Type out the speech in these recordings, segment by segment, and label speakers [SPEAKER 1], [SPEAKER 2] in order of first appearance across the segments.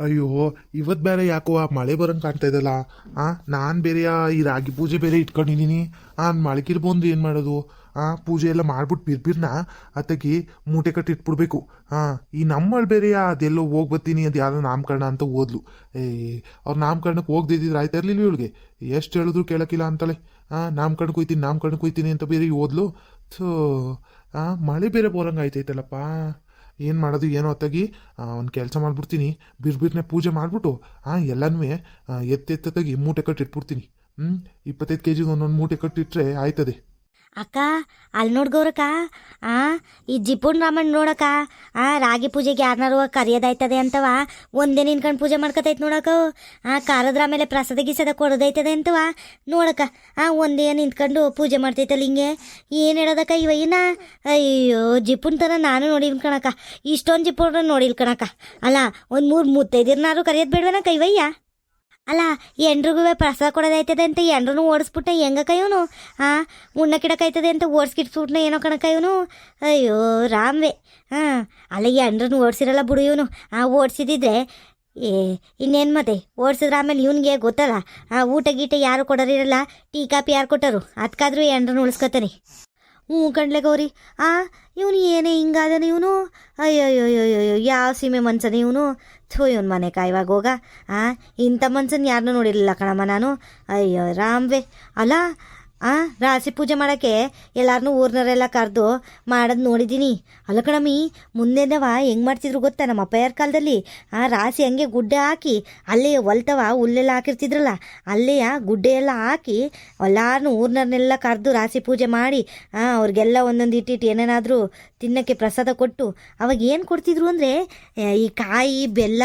[SPEAKER 1] ಅಯ್ಯೋ ಇವತ್ತು ಬೇರೆ ಯಾಕೋ ಆ ಮಳೆ ಬರೋಂಗೆ ಕಾಣ್ತಾ ಇದಲ್ಲ ಆ, ನಾನು ಬೇರೆ ಆ ಈ ರಾಗಿ ಪೂಜೆ ಬೇರೆ ಇಟ್ಕೊಂಡಿದ್ದೀನಿ ಆ ಮಳೆಗಿರ್ ಬಂದು ಏನು ಮಾಡೋದು? ಆ, ಪೂಜೆ ಎಲ್ಲ ಮಾಡ್ಬಿಟ್ಟು ಬಿರ್ಬಿರ್ನ ಅತ್ತಗಿ ಮೂಟೆ ಕಟ್ಟಿ ಇಟ್ಬಿಡ್ಬೇಕು. ಹಾಂ ಈ ನಮ್ಮಳು ಬೇರೆ ಅದೆಲ್ಲೋ ಹೋಗಿ ಬರ್ತೀನಿ ಅದು ಯಾರೋ ನಾಮಕರಣ ಅಂತ ಓದ್ಲು. ಏ, ಅವ್ರ ನಾಮಕರಣಕ್ಕೆ ಹೋಗ್ದಿದ್ರೆ ಆಯ್ತಾ ಇರಲಿಲ್ಲ ಇವಳಿಗೆ? ಎಷ್ಟು ಹೇಳಿದ್ರು ಕೇಳಕ್ಕಿಲ್ಲ ಅಂತಾಳೆ. ಹಾಂ ನಾಮಕರಣಕ್ಕೆ ಹೋಯ್ತೀನಿ ನಾಮಕರಣಕ್ಕೆ ಹೋಯ್ತೀನಿ ಅಂತ ಬೇರೆ ಓದ್ಲು. ಸೊ ಆ, ಮಳೆ ಬೇರೆ ಬರಂಗೆ ಆಯ್ತೈತಲ್ಲಪ್ಪ. ಏನು ಮಾಡೋದು ಏನೋ ಹೊತ್ತಾಗಿ ಒಂದು ಕೆಲಸ ಮಾಡಿಬಿಡ್ತೀನಿ ಬಿರ್ಬಿರ್ನೆ ಪೂಜೆ ಮಾಡಿಬಿಟ್ಟು ಹಾಂ ಎಲ್ಲನೂ ಎತ್ತೆತ್ತದಾಗಿ ಮೂಟೆ ಕಟ್ಟಿ ಇಟ್ಬಿಡ್ತೀನಿ ಹ್ಞೂ ಇಪ್ಪತ್ತೈದು ಕೆ ಜಿಗೆ ಒಂದೊಂದು ಮೂಟೆ ಕಟ್ಟಿಟ್ರೆ ಆಯ್ತದೆ.
[SPEAKER 2] ಅಕ್ಕ, ಅಲ್ಲಿ ನೋಡ್ಗೋರಕ್ಕ ಆ, ಈ ಜಿಪುಣ್ ರಾಮಣ್ಣ ನೋಡಕ್ಕ. ಆ, ರಾಗಿ ಪೂಜೆಗೆ ಯಾರನ್ನಾರು ಕರಿಯೋದಾಯ್ತದೆ ಅಂತವ, ಒಂದೇ ನಿನ್ಕಂಡು ಪೂಜೆ ಮಾಡ್ಕೊತೈತೆ ನೋಡಕ್ಕ ಆ, ಕಾರದ್ರ ಮೇಲೆ ಪ್ರಸಾದ ಗೀಸದ ಕೊಡೋದೈತದೆ ಅಂತವ. ನೋಡಕ್ಕ, ಆ, ಒಂದೇ ನಿಂತ್ಕೊಂಡು ಪೂಜೆ ಮಾಡ್ತೈತಲ್ಲ ಹಿಂಗೆ. ಏನು ಹೇಳೋದಕ್ಕ ಇವಯ್ಯನ ಅಯ್ಯೋ, ಜಿಪುಣ್ ಥರ ನಾನು ನೋಡಿಲ್ ಕಣಕ್ಕ. ಇಷ್ಟೊಂದು ಜಿಪುಣ್ ನೋಡಿಲ್ ಕಣಕ್ಕ. ಅಲ್ಲ, ಒಂದು ಮೂರು ಮುತ್ತೈದಿರ್ನಾರು ಕರೆಯೋದು ಬೇಡವೇನಕ್ಕ ಇವಯ್ಯ ಅಲ್ಲ ಎಂಡ್ರಿಗೂ ಪ್ರಸಾದ ಕೊಡೋದೈತದೆ ಅಂತ ಎಂಡ್ರೂ ಓಡಿಸ್ಬಿಟ್ಟ ಹೆಂಗಕ್ಕ ಇವನು ಆ, ಉಣ್ಣ ಕಿಡಕೈತದೆ ಅಂತ ಓಡಿಸ್ಕಿಟ್ಬಿಟ್ನ ಏನೋ ಕಣಕ್ಕೆ ಇವನು ಅಯ್ಯೋ, ರಾಮ್ವೆ. ಹಾಂ ಅಲ್ಲ ಎಂಡ್ರೂ ಓಡಿಸಿರಲ್ಲ ಬಿಡು ಇವನು. ಆ, ಓಡಿಸಿದಿದ್ರೆ, ಏ, ಇನ್ನೇನು ಮತ್ತೆ? ಓಡಿಸಿದ್ರೆ ಆಮೇಲೆ ಇವನಿಗೆ ಗೊತ್ತಲ್ಲ? ಆ, ಊಟ ಗೀಟ ಯಾರು ಕೊಡೋರಿರಲ್ಲ? ಟೀ ಕಾಪಿ ಯಾರು ಕೊಟ್ಟರು? ಅದಕ್ಕಾದ್ರೂ ಎಂಡ್ರನ್ನು ಉಳಿಸ್ಕೊತಾನೆ. ಹ್ಞೂ ಕಣ್ಲೆ ಗೌರಿ. ಆ, ಇವನು ಏನೇ ಹಿಂಗಾದನ ಇವನು? ಅಯ್ಯೋಯ್ಯೋಯ್ಯೋಯ್ಯೋ ಯಾವ ಸೀಮೆ ಮನ್ಸನ ಇವನು? ಥೋ ಇವನ್ ಮನೆ ಕಾಯುವಾಗ ಹೋಗ ಆ, ಇಂಥ ಮನ್ಸನ್ ಯಾರನ್ನೂ ನೋಡಿರಲಿಲ್ಲ ಕಣಮ್ಮ ನಾನು. ಅಯ್ಯೋ, ರಾಮ್ವೆ. ಅಲ್ಲ ಆ, ರಾಶಿ ಪೂಜೆ ಮಾಡೋಕ್ಕೆ ಎಲ್ಲಾರನ್ನೂ ಊರ್ನವರೆಲ್ಲ ಕರೆದು ಮಾಡೋದು ನೋಡಿದ್ದೀನಿ. ಅಲ್ಲ ಕಣಮ್ಮಿ ಮುಂದೆನವ ಹೆಂಗೆ ಮಾಡ್ತಿದ್ರು ಗೊತ್ತಾ ನಮ್ಮ ಅಪ್ಪಯ್ಯರ ಕಾಲದಲ್ಲಿ? ಆ, ರಾಶಿ ಹಂಗೆ ಗುಡ್ಡೆ ಹಾಕಿ ಅಲ್ಲೇ ಹೊಲ್ತವ ಹುಲ್ಲೆಲ್ಲ ಹಾಕಿರ್ತಿದ್ರಲ್ಲ, ಅಲ್ಲೇ ಗುಡ್ಡೆ ಎಲ್ಲ ಹಾಕಿ ಎಲ್ಲಾರನ್ನೂ ಊರ್ನವ್ರನ್ನೆಲ್ಲ ಕರೆದು ರಾಶಿ ಪೂಜೆ ಮಾಡಿ ಅವ್ರಿಗೆಲ್ಲ ಒಂದೊಂದು ಇಟ್ಟಿಟ್ಟು ಏನೇನಾದರೂ ತಿನ್ನಕ್ಕೆ ಪ್ರಸಾದ ಕೊಟ್ಟು ಅವಾಗ ಏನು ಕೊಡ್ತಿದ್ರು ಅಂದರೆ ಈ ಕಾಯಿ, ಬೆಲ್ಲ,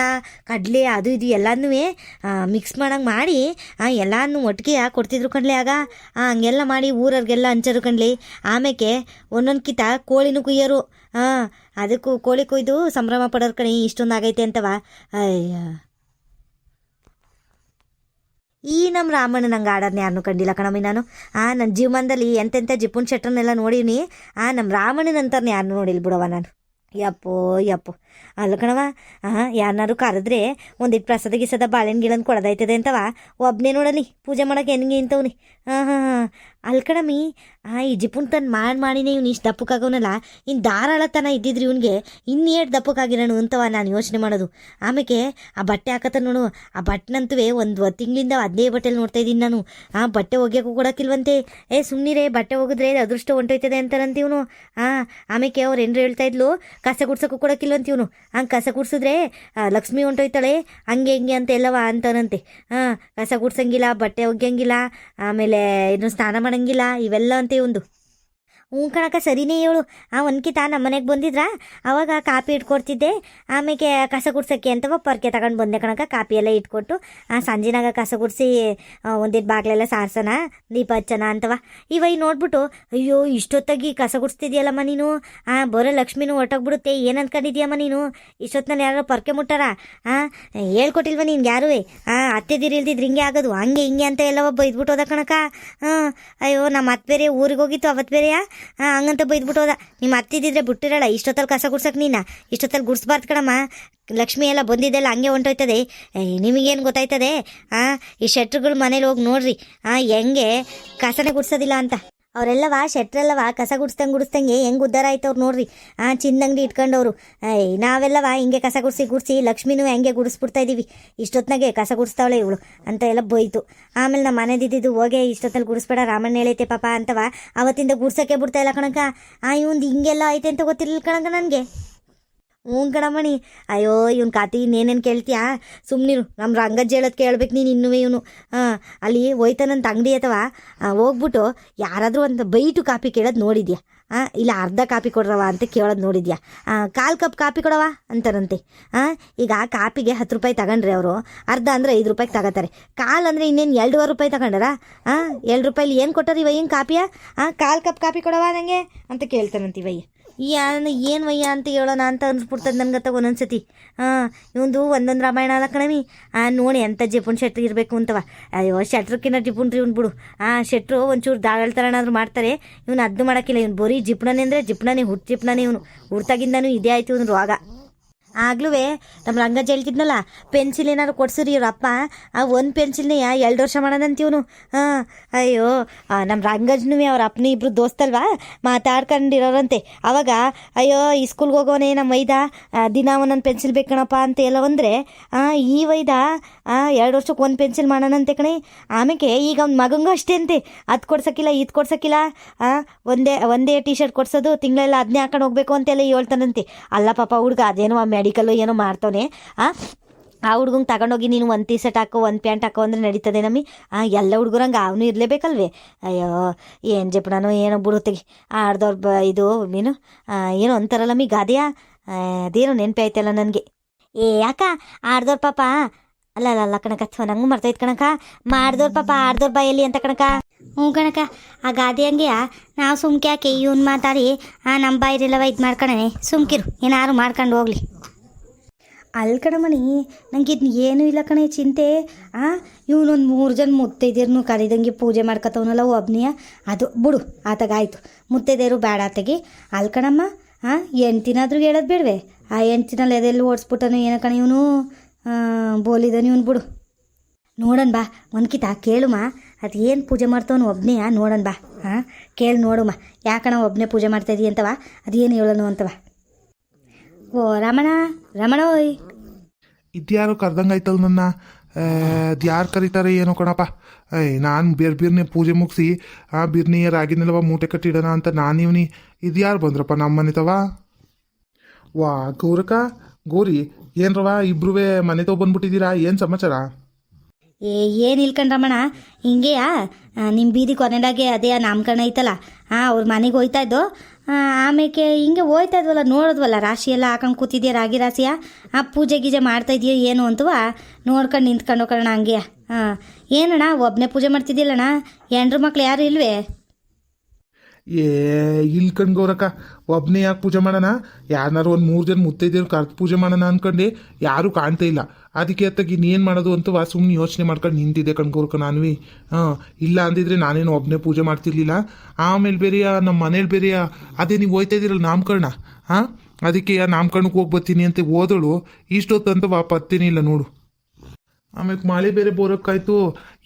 [SPEAKER 2] ಕಡಲೆ, ಅದು ಇದು ಎಲ್ಲನೂ ಮಿಕ್ಸ್ ಮಾಡಂಗೆ ಮಾಡಿ ಎಲ್ಲನೂ ಒಟ್ಟಿಗೆ ಕೊಡ್ತಿದ್ರು ಕಣ್ಲೆ ಆಗ? ಹಂಗೆಲ್ಲ ಮಾಡಿ ಊರವ್ರಿಗೆಲ್ಲ ಹಂಚರು ಕಣ್ಲಿ. ಆಮೇಲೆ ಒಂದೊಂದು ಕಿತ ಕೋಳಿನೂ ಕುಯ್ಯೋರು. ಹಾಂ ಅದಕ್ಕೂ ಕೋಳಿ ಕೊಯ್ದು ಸಂಭ್ರಮ ಪಡೋರು ಕಣಿ, ಇಷ್ಟೊಂದು ಆಗೈತೆ ಅಂತವ. ಅಯ್ಯ. ಈ ನಮ್ಮ ರಾಮಣ್ಣ ನಂಗೆ ಆಡೋದನ್ನ ಯಾರನ್ನೂ ಕಂಡಿಲ್ಲ ಕಣಮ್ಮಿ ನಾನು. ಆ ನನ್ನ ಜೀವಮಾನದಲ್ಲಿ ಎಂತೆಂಥ ಜಿಪುನ್ ಶೆಟ್ಟರ್ನೆಲ್ಲ ನೋಡೀನಿ, ಆ ನಮ್ಮ ರಾಮಣ್ಣನಂತಾರನ್ನ ಯಾರನ್ನೂ ನೋಡಿಲ್ಲ ಬಿಡವ ನಾನು. ಯಪ್ಪೋ ಯಪ್ಪೋ. ಅಲ್ಲ ಕಣವ ಹಾಂ ಯಾರನ್ನಾರು ಕರೆದ್ರೆ ಒಂದಿಟ್ಟು ಪ್ರಸಾದ ಗಿಸದ ಬಾಳೆನ್ ಗಿಳನ್ ಕೊಡದೈತದೆ ಅಂತವ ಒಬ್ಬನೇ ನೋಡಲಿ, ಪೂಜೆ ಮಾಡೋಕೆ ಹೆಂಗೆ ಇಂಥವ್ನಿ ಹಾಂ ಹಾಂ ಹಾಂ. ಅಲ್ಲಿ ಕಣಮಿ ಆ ಈ ತನ್ನ ತನ್ ಮಾಡಿ ಮಾಡಿನೇ ಇವ್ನು ಇಷ್ಟು ದಪ್ಪಕ್ಕಾಗೋನಲ್ಲ ಇನ್ನು ಧಾರಾಳತನ ಇದ್ದಿದ್ರಿ ಇವನಿಗೆ ಇನ್ನೇಟ್ ದಪ್ಪಕ್ಕಾಗಿರೋನು ಅಂತವ ನಾನು ಯೋಚನೆ ಮಾಡೋದು. ಆಮೇಕೆ ಆ ಬಟ್ಟೆ ಹಾಕತ್ತ ನೋಡು, ಆ ಬಟ್ಟೆನಂತೂ ಒಂದು ತಿಂಗಳಿಂದ ಅದೇ ಬಟ್ಟೆಲಿ ನೋಡ್ತಾ ಇದ್ದೀನಿ ನಾನು. ಆ, ಬಟ್ಟೆ ಒಗ್ಯಕ್ಕೂ ಕೊಡೋಕ್ಕಿಲ್ವಂತೆ ಏ ಸುಮ್ಮನಿರೇ ಬಟ್ಟೆ ಒಗೆದ್ರೆ ಅದೃಷ್ಟ ಹೊಂಟೋಯ್ತದೆ ಅಂತಾರಂತ ಇವನು. ಹಾಂ ಆಮೇಲೆ ಅವ್ರು ಏನರು ಹೇಳ್ತಾ ಇದ್ಲು ಕಸ ಗುಡ್ಸೋಕ್ಕೂ ಅಂತ ಇವನು ಹಂಗೆ ಕಸ ಗುಡ್ಸಿದ್ರೆ ಲಕ್ಷ್ಮಿ ಹೊಂಟೋಯ್ತಾಳೆ. ಹಂಗೆ ಹಿಂಗೆ ಅಂತ ಎಲ್ಲವ ಅಂತಾನಂತೆ. ಹಾಂ, ಕಸ ಗುಡ್ಸಂಗಿಲ್ಲ, ಬಟ್ಟೆ ಒಗ್ಗಂಗಿಲ್ಲ ಆಮೇಲೆ ಇನ್ನು ಸ್ನಾನ ಮಾಡಂಗಿಲ್ಲ, ಇವೆಲ್ಲ ಅಂತ ಒಂದು ಹ್ಞೂ ಕಣಕ್ಕ ಸರಿನೇ ಹೇಳು. ಆ ಒಂದ್ಕಿತ ನಮ್ಮ ಮನೆಗೆ ಬಂದಿದ್ರ? ಅವಾಗ ಕಾಪಿ ಇಟ್ಕೊಡ್ತಿದ್ದೆ. ಆಮೇಲೆ ಕಸ ಗುಡ್ಸೋಕ್ಕೆ ಅಂತವ ಪರ್ಕೆ ತಗೊಂಡು ಬಂದೆ ಕಣಕ ಕಾಪಿ ಎಲ್ಲ ಇಟ್ಕೊಟ್ಟು, ಆ ಸಂಜಿನಾಗ ಕಸ ಗುಡಿಸಿ ಒಂದಿಟ್ಟು ಬಾಗ್ಲೆಲ್ಲ ಸಾರ್ಸೋಣ ದೀಪ ಹಚ್ಚೋಣ ಅಂತವ. ಇವ ನೋಡ್ಬಿಟ್ಟು, ಅಯ್ಯೋ, ಇಷ್ಟೊತ್ತಾಗಿ ಕಸ ಗುಡಿಸ್ತಿದ್ಯಲ್ಲಮ್ಮ ನೀನು? ಆ, ಬರೋ ಲಕ್ಷ್ಮಿನೂ ಹೊಟ್ಟೋಗ್ಬಿಡುತ್ತೆ ಏನು ಅನ್ಕೊಂಡಿದ್ಯಮ್ಮ ನೀನು? ಇಷ್ಟೊತ್ತಿನಲ್ಲಿ ಯಾರೋ ಪರ್ಕೆ ಮುಟ್ಟಾರ? ಆ, ಹೇಳ್ಕೊಟ್ಟಿಲ್ವ ನೀನು ಯಾರೂ? ಆ, ಅತ್ತೆದಿರು ಇಲ್ದಿದ್ರೆ ಹಿಂಗೆ ಆಗೋದು. ಹಂಗೆ ಹಿಂಗೆ ಅಂತ ಎಲ್ಲವ ಬೈದ್ಬಿಟ್ಟು ಹೋದ ಕಣಕ ಹಾಂ ಅಯ್ಯೋ ನಮ್ಮ ಅತ್ತ ಬೇರೆ ಊರಿಗೆ ಹೋಗಿತ್ತು, ಅವತ್ತು ಬೇರೆಯಾ? ಹಂಗಂತ ಬೈದ್ಬಿಟ್ಟು ಹೋದ. ನಿಮ್ಮ ಅತ್ತಿದ್ದಿದ್ರೆ ಬಿಟ್ಟಿರಲ್ಲ, ಇಷ್ಟೊತ್ತಲ್ಲಿ ಕಸ ಗುಡ್ಸಕ್ಕೆ ನೀನು? ಇಷ್ಟೊತ್ತಲ್ಲಿ ಗುಡ್ಸ್ಬಾರ್ದು ಕಣಮ್ಮ. ಲಕ್ಷ್ಮಿ ಎಲ್ಲ ಬಂದಿದ್ದೆಲ್ಲ ಹಂಗೆ ಹೊಂಟೋಯ್ತದೆ. ನಿಮಗೇನು ಗೊತ್ತಾಯ್ತದೆ? ಹಾಂ ಈ ಶೆಟ್ರುಗಳು ಮನೇಲಿ ಹೋಗಿ ನೋಡ್ರಿ. ಹಾಂ ಹೆಂಗೆ? ಕಸನೇ ಗುಡ್ಸೋದಿಲ್ಲ ಅಂತ. ಅವರೆಲ್ಲವ ಶೆಟ್ರೆಲ್ಲವ ಕಸ ಗುಡಿಸ್ದಂಗೆ ಗುಡಿಸ್ದಂಗೆ ಹೆಂಗೆ ಉದ್ದಾರ ಆಯ್ತು ಅವ್ರು ನೋಡ್ರಿ. ಆ, ಚಿನ್ನಂಗಡಿ ಇಟ್ಕೊಂಡವ್ರು. ಏಯ್ ನಾವೆಲ್ಲವ ಹಿಂಗೆ ಕಸ ಗುಡಿಸಿ ಗುಡಿಸಿ ಲಕ್ಷ್ಮಿನೂ ಹೆಂಗೆ ಗುಡಿಸ್ಬಿಡ್ತಾ ಇದ್ದೀವಿ ಇಷ್ಟೊತ್ತಿನಾಗೆ ಕಸ ಗುಡಿಸ್ತಾವಳೆ ಇವಳು ಅಂತ ಎಲ್ಲ ಬೈತು. ಆಮೇಲೆ ನಮ್ಮ ಮನೆದಿದ್ದು ಹೋಗೆ ಇಷ್ಟೊತ್ತಲ್ಲಿ ಗುಡಿಸ್ಬೇಡ, ರಾಮಣ್ಣ ಹೇಳೈತೆ ಪಾಪ ಅಂತವ ಅವತ್ತಿಂದ ಗುಡ್ಸೋಕ್ಕೆ ಬಿಡ್ತಾ ಇಲ್ಲ ಕಣಕ ಆ, ಇವಂದು ಹಿಂಗೆಲ್ಲ ಐತೆ ಅಂತ ಗೊತ್ತಿರಲಿಲ್ಲ ಕಣಕ ನನಗೆ. ಹ್ಞೂ ಕಣಮಣಿ ಅಯ್ಯೋ, ಇವ್ನ ಕಾತಿ ಇನ್ನೇನೇನು ಕೇಳ್ತೀಯಾ? ಸುಮ್ಮನಿರು ನಮ್ಮ ರಂಗಜ್ಜ ಹೇಳೋದು ಕೇಳ್ಬೇಕು ನೀನು ಇನ್ನೂ ಇವನು. ಹಾಂ, ಅಲ್ಲಿ ಹೋಯ್ತಾನಂತ ಅಂಗಡಿ ಅಥವಾ? ಹೋಗ್ಬಿಟ್ಟು ಯಾರಾದರೂ ಒಂದು ಬೈಟು ಕಾಪಿ ಕೇಳೋದು ನೋಡಿದ್ಯಾ? ಹಾಂ ಇಲ್ಲ ಅರ್ಧ ಕಾಪಿ ಕೊಡ್ರವ ಅಂತ ಕೇಳೋದು ನೋಡಿದ್ಯಾ? ಕಾಲು ಕಪ್ ಕಾಪಿ ಕೊಡವ? ಅಂತಾರಂತೆ. ಹಾಂ ಈಗ ಕಾಪಿಗೆ ಹತ್ತು ರೂಪಾಯಿ ತಗೊಂಡ್ರಿ ಅವರು, ಅರ್ಧ ಅಂದರೆ ಐದು ರೂಪಾಯಿಗೆ ತಗೋತಾರೆ. ಕಾಲು ಅಂದರೆ ಇನ್ನೇನು ಎರಡೂವರೆ ರೂಪಾಯಿ ತಗೊಂಡಾರ? ಹಾಂ ಎರಡು ರೂಪಾಯಿಲಿ ಏನು ಕೊಟ್ಟಾರ ಇವ ಏನು ಕಾಪಿಯಾ? ಹಾಂ ಕಾಲು ಕಪ್ ಕಾಪಿ ಕೊಡವ ನನಗೆ ಅಂತ ಕೇಳ್ತಾರಂತೆ ಇವಯ್ಯ ಯಾನ ಏನು ವಯ್ಯ ಅಂತ ಹೇಳೋಣ ಅಂತ ಅನ್ಸ್ಬಿಡ್ತದೆ ಒಂದೊಂದು ಒಂದೊಂದ್ಸತಿ. ಹಾಂ, ಇವಂದು ಒಂದೊಂದು ರಾಮಾಯಣ ಅಲ್ಲ ಕಣಮಿ ಆ, ನೋಡಿ ಎಂಥ ಜಿಪುಣ್ ಶೆಟ್ರು ಇರಬೇಕು ಅಂತವ. ಅಯ್ಯೋ, ಶೆಟ್ರಕ್ಕಿನ್ನ ಜಿಪುಣ್ರಿ ಇವ್ನು ಬಿಡು. ಆ, ಶೆಟ್ರು ಒಂಚೂರು ಏನಾದ್ರು ಮಾಡ್ತಾರೆ. ಇವ್ನು ಅದ್ದು ಮಾಡೋಕ್ಕಿಲ್ಲ. ಇವ್ನು ಬರೀ ಜಿಪ್ಣನೆ ಅಂದರೆ ಜಿಪ್ಣನೆ ಹುಟ್ಟು ಜಿಪ್ಣನೆ ಇವನು. ಹುಡ್ತಾಗಿಂದನೂ ಇದೇ ಆಯ್ತು ಇವನು ರೋಗ. ಆಗ್ಲೂ ನಮ್ಮ ರಂಗಜ್ಜ ಹೇಳ್ತಿದ್ನಲ್ಲ ಪೆನ್ಸಿಲ್ ಏನಾದ್ರು ಕೊಡ್ಸಿರಿ ಇವ್ರಪ್ಪ. ಆ ಒಂದು ಪೆನ್ಸಿಲ್ನೇ ಎರಡು ವರ್ಷ ಮಾಡೋದಂತೀವನು ಹಾಂ, ಅಯ್ಯೋ ನಮ್ಮ ರಂಗಜ್ನು ಅವ್ರ ಅಪ್ಪನ ಇಬ್ರು ದೋಸ್ತಲ್ವಾ? ಮಾತಾಡ್ಕೊಂಡಿರೋರಂತೆ. ಅವಾಗ, ಅಯ್ಯೋ, ಈ ಸ್ಕೂಲ್ಗೆ ಹೋಗೋನೇ ನಮ್ಮ ವೈದ. ದಿನ ಒಂದೊಂದು ಪೆನ್ಸಿಲ್ ಬೇಕಣಪ್ಪ ಅಂತ ಎಲ್ಲ ಅಂದರೆ ಈ ವೈದ ಎರಡು ವರ್ಷಕ್ಕೆ ಒಂದು ಪೆನ್ಸಿಲ್ ಮಾಡೋಣಂತೆ ಕಣೆ. ಆಮೇಲೆ ಈಗ ಅವ್ನ ಮಗಂಗೂ ಅಷ್ಟೇ ಅಂತೆ. ಅದು ಕೊಡ್ಸೋಕ್ಕಿಲ್ಲ ಇದು ಕೊಡ್ಸೋಕ್ಕಿಲ್ಲ ಒಂದೇ ಒಂದೇ ಟಿ ಶರ್ಟ್ ಕೊಡ್ಸೋದು ತಿಂಗಳೆಲ್ಲ ಅದನ್ನೇ ಹಾಕೊಂಡು ಹೋಗ್ಬೇಕು ಅಂತೆಲ್ಲ ಹೇಳ್ತಾನಂತೆ. ಅಲ್ಲ ಪಾಪ ಹುಡುಗ, ಅದೇನೋ ಮೆಡಿಕಲ್ಲು ಏನೋ ಮಾಡ್ತಾನೆ ಆ ಆ ಹುಡ್ಗಂಗೆ ತಗೊಂಡೋಗಿ ನೀನು ಒಂದು ಟೀ ಶರ್ಟ್ ಹಾಕೋ ಒಂದು ಪ್ಯಾಂಟ್ ಹಾಕೋ ಅಂದ್ರೆ ನಡೀತದೆ ನಮ್ಮಿ. ಆ, ಎಲ್ಲ ಹುಡುಗರಂಗೆ ಅವನು ಇರಲೇಬೇಕಲ್ವೇ? ಅಯ್ಯೋ, ಏನು ಜಪಣನೋ ಏನೋ ಬಿಡುತ್ತೆಗೆ ತೆಗಿ. ಆಡ್ದವ್ರ ಬ, ಇದು ಮೀನು ಏನೋ ಅಂತಾರಲ್ಲ ಮೀ, ಗಾದೆಯ? ಅದೇನೋ ನೆನಪಿ ಆಯ್ತಲ್ಲ ನನಗೆ. ಏ, ಯಾಕ? ಆಡ್ದವ್ರ ಪಾಪ. ಅಲ್ಲ ಅಲ್ಲ ಅಲ್ಲ, ಕಣಕ ನಂಗೂ ಮರ್ತೈತೆ ಕಣಕ. ಮಾಡ್ದವ್ರ ಪಾಪ, ಆಡ್ದವ್ರ ಬಾಯಲ್ಲಿ ಅಂತ ಕಣಕ. ಹ್ಞೂ ಕಣಕ. ಆ ಗಾದೆ ಹಂಗೆ ನಾವು ಸುಮ್ಕೆ ಯಾಕೆ ಇವ್ನು ಮಾತಾಡಿ, ಆ ನಮ್ಮ ಬಾಯಿರೆಲ್ಲವ ಇದು ಮಾಡ್ಕೊಂಡೇ ಸುಮ್ಕಿರು ಏನಾದ್ರು ಮಾಡ್ಕೊಂಡು ಹೋಗ್ಲಿ. ಅಲ್ಲಿ ಕಣಮಣಿ ನಂಗೆ ಇದನ್ನ ಏನೂ ಇಲ್ಲ ಕಣೆ ಚಿಂತೆ. ಆ, ಇವನೊಂದು ಮೂರು ಜನ ಮುತ್ತೈದಿರ್ನು ಕರಿದಂಗೆ ಪೂಜೆ ಮಾಡ್ಕೊತವನಲ್ಲ ಒಬ್ನಿಯ ಅದು ಬಿಡು, ಆತಗಾಯ್ತು. ಮುತ್ತೈದೇರು ಬೇಡ ಆತಗೆ. ಅಲ್ಲಿ ಕಣಮ್ಮ ಹಾಂ ಎಂಟಿನಾದ್ರೂ ಹೇಳೋದು ಬೇಡವೆ. ಆ ಎಂಟಿನಲ್ಲಿ ಅದೆಲ್ಲ ಓಡಿಸ್ಬಿಟ್ಟನು ಏನೋ ಕಣ ಇವನು. ಬೋಲಿದನು ಇವನು ಬಿಡು. ನೋಡೋಣ ಬಾ ಒನ್ಕಿತ ಕೇಳುಮ. ಅದು ಏನು ಪೂಜೆ ಮಾಡ್ತವನು ಒಬ್ಬನೇ ನೋಡೋಣ ಬಾ ಹಾಂ ಕೇಳಿ ನೋಡುಮ. ಯಾಕಣ ಒಬ್ಬನೇ ಪೂಜೆ ಮಾಡ್ತಾಯಿದ್ದೀಯ ಅಂತವ ಅದೇನು ಹೇಳೋನು ಅಂತವ? ಓ ರಮಣ ರಮಣ ಓಯ್
[SPEAKER 1] ಇದ್ಯಾರೋ ಐತಲ್ ನನ್ನ? ಅದು ಯಾರು ಕರೀತಾರೆ ಏನೋ ಕಣಪ್ಪ. ಏಯ್ ನಾನು ಬೇರೆ ಬೀರ್ನೆ ಪೂಜೆ ಮುಗಿಸಿ ಆ ಬಿರ್ನಿ ರಾಗಿನೆಲ್ಲವ ಮೂಟೆ ಕಟ್ಟಿಡೋಣ ಅಂತ ನಾನು ಇವನಿ ಇದ್ಯಾರು ಬಂದ್ರಪ್ಪ ನಮ್ಮ ಮನೆ ತವ ವಾ ಗೌರಕ ಗೌರಿ ಏನ್ರವ ಇಬ್ರುವೇ ಮನೆ ತಗೋ ಬಂದ್ಬಿಟ್ಟಿದ್ದೀರಾ ಏನು ಸಮಾಚಾರ?
[SPEAKER 2] ಏ ಏನು ಇಲ್ಕಂಡ್ರಮಣ ಹಿಂಗೆಯಾ? ನಿಮ್ಮ ಬೀದಿ ಕೊನೆದಾಗೆ ಅದೇ ನಾಮಕರಣ ಐತಲ್ಲ. ಹಾಂ ಅವ್ರ ಮನೆಗೆ ಹೋಯ್ತಾ ಇದ್ದು? ಆಮೇಲೆ ಹಿಂಗೆ ಹೋಯ್ತಾ ಇದ್ವಲ್ಲ ನೋಡಿದ್ವಲ್ಲ, ರಾಶಿ ಎಲ್ಲ ಹಾಕೊಂಡು ಕೂತಿದ್ಯಾ ರಾಗಿ ರಾಶಿಯ ಆ ಪೂಜೆ ಗೀಜೆ ಮಾಡ್ತಾ ಇದೆಯೋ ಏನು ಅಂತವ? ನೋಡ್ಕೊಂಡು ನಿಂತ್ಕೊಂಡು ಹೋಗೋಣ ಹಂಗೆ. ಹಾಂ ಏನಣ್ಣ ಒಬ್ಬನೇ ಪೂಜೆ ಮಾಡ್ತಿದ್ದಿಲ್ಲಣ್ಣ ಹೆಂಡ್ರು ಮಕ್ಳು ಯಾರು ಇಲ್ವೇ?
[SPEAKER 1] ಏ ಇಲ್ಲಿ ಕಣ್ ಗೌರಕ್ಕ ಒಬ್ಬನೇ ಯಾಕೆ ಪೂಜೆ ಮಾಡೋಣ? ಯಾರನ್ನಾರು ಒಂದು ಮೂರು ಜನ ಮುತ್ತೈದೇರು ಕರ್ದು ಪೂಜೆ ಮಾಡೋಣ ಅನ್ಕೊಂಡೆ ಯಾರೂ ಕಾಣ್ತಾ ಇಲ್ಲ. ಅದಕ್ಕೆ ಅತ್ತಾಗಿ ಇನ್ನೇನು ಮಾಡೋದು ಅಂತ ಸುಮ್ಮನೆ ಯೋಚನೆ ಮಾಡ್ಕೊಂಡು ನಿಂತಿದ್ದೆ ಕಣ್ ಗೌರಕ್ಕ ನಾನು ಹಾಂ, ಇಲ್ಲ ಅಂದಿದ್ರೆ ನಾನೇನು ಒಬ್ಬನೇ ಪೂಜೆ ಮಾಡ್ತಿರ್ಲಿಲ್ಲ. ಆಮೇಲೆ ಬೇರೆಯ ನಮ್ಮ ಮನೇಲಿ ಬೇರೆಯ, ಅದೇ ನೀವು ಹೋಯ್ತಾ ಇದ್ದೀರಲ್ಲ ನಾಮಕರಣ? ಹಾಂ? ಅದಕ್ಕೆ ನಾಮಕರಣಕ್ಕೆ ಹೋಗಿ ಬರ್ತೀನಿ ಅಂತ ಓದೋಳು ಇಷ್ಟೊತ್ತಂತ ವಾ ಪತ್ತೀನಿ ಇಲ್ಲ ನೋಡು. ಆಮೇಲೆ ಮಳೆ ಬೇರೆ ಬೋರಕ್ಕಾಯ್ತು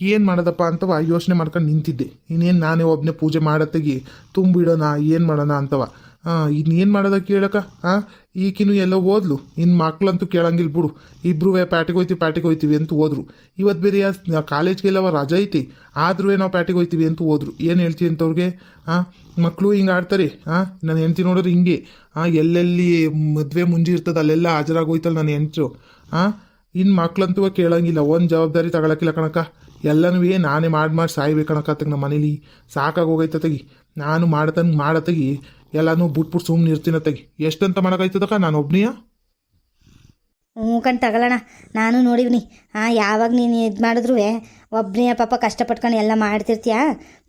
[SPEAKER 1] ಏನು ಮಾಡೋದಪ್ಪ ಅಂತವ ಯೋಚನೆ ಮಾಡ್ಕೊಂಡು ನಿಂತಿದ್ದೆ. ಇನ್ನೇನು ನಾನೇ ಒಬ್ಬನೇ ಪೂಜೆ ಮಾಡತ್ತಗಿ, ತುಂಬಿಡೋಣ, ಏನು ಮಾಡೋಣ ಅಂತವ. ಇನ್ನೇನು ಮಾಡೋದ ಕೇಳಕ್ಕ ಹಾಂ ಈಗಿನೂ ಎಲ್ಲ ಓದ್ಲು ಇನ್ನು ಮಕ್ಳಂತೂ ಕೇಳಂಗಿಲ್ಲ ಬಿಡು. ಇಬ್ಬರು ಪ್ಯಾಟಿಗೆ ಹೋಯ್ತೀವಿ ಪ್ಯಾಟಿಗೆ ಹೋಯ್ತೀವಿ ಅಂತ ಹೋದ್ರು. ಇವತ್ತು ಬೇರೆ ಕಾಲೇಜ್ಗೆಲ್ಲವ ರಜೆ ಐತಿ ಆದ್ರೂ ನಾವು ಪ್ಯಾಟಿಗೆ ಹೋಯ್ತೀವಿ ಅಂತ ಹೋದ್ರು. ಏನು ಹೇಳ್ತೀವಿ ಅಂತವ್ರಿಗೆ? ಹಾಂ ಮಕ್ಕಳು ಹಿಂಗೆ ಆಡ್ತಾರೆ. ಹಾಂ ನಾನು ಹೆಂಡ್ತಿ ನೋಡೋರು ಹಿಂಗೆ. ಹಾಂ ಎಲ್ಲೆಲ್ಲಿ ಮದುವೆ ಮುಂಜಿ ಇರ್ತದೆ, ಅಲ್ಲೆಲ್ಲ ಹಾಜರಾಗೋಯ್ತಲ್ಲ ನನ್ನ ಹೆಂಡ್ರು ಹಾಂ ಇನ್ನು ಮಕ್ಳಂತೂ ಕೇಳಂಗಿಲ್ಲ, ಒಂದು ಜವಾಬ್ದಾರಿ ತಗೊಳಕಿಲ್ಲ ಕಣಕ್ಕ. ಎಲ್ಲನೂ ನಾನೇ ಮಾಡಿ ಮಾಡಿ ಸಾಯ್ಬೇಕಣಕ್ಕ ತಗ ನಮ್ಮ ಮನೇಲಿ. ಸಾಕಾಗಿ ಹೋಗೈತೆ ತಗಿ ನಾನು ಮಾಡತಂಗೆ ಮಾಡತಗಿ ಎಲ್ಲನೂ ಬುಟ್ ಸುಮ್ಮನೆ ಇರ್ತೀನಿ ತಗಿ ಎಷ್ಟಂತ ಮಾಡೋಕ್ಕಾಯ್ತದಕ್ಕ? ನಾನು ಒಬ್ನಿಯ?
[SPEAKER 2] ಹ್ಞೂ ಕಣ್ ತಗೊಳ್ಳೋಣ ನಾನು ನೋಡಿವ್ನಿ. ಹಾಂ ಯಾವಾಗ ನೀನು ಇದು ಮಾಡಿದ್ರು ಒಬ್ಬನೇ ಪಾಪ ಕಷ್ಟಪಟ್ಕೊಂಡು ಎಲ್ಲ ಮಾಡ್ತಿರ್ತೀಯ?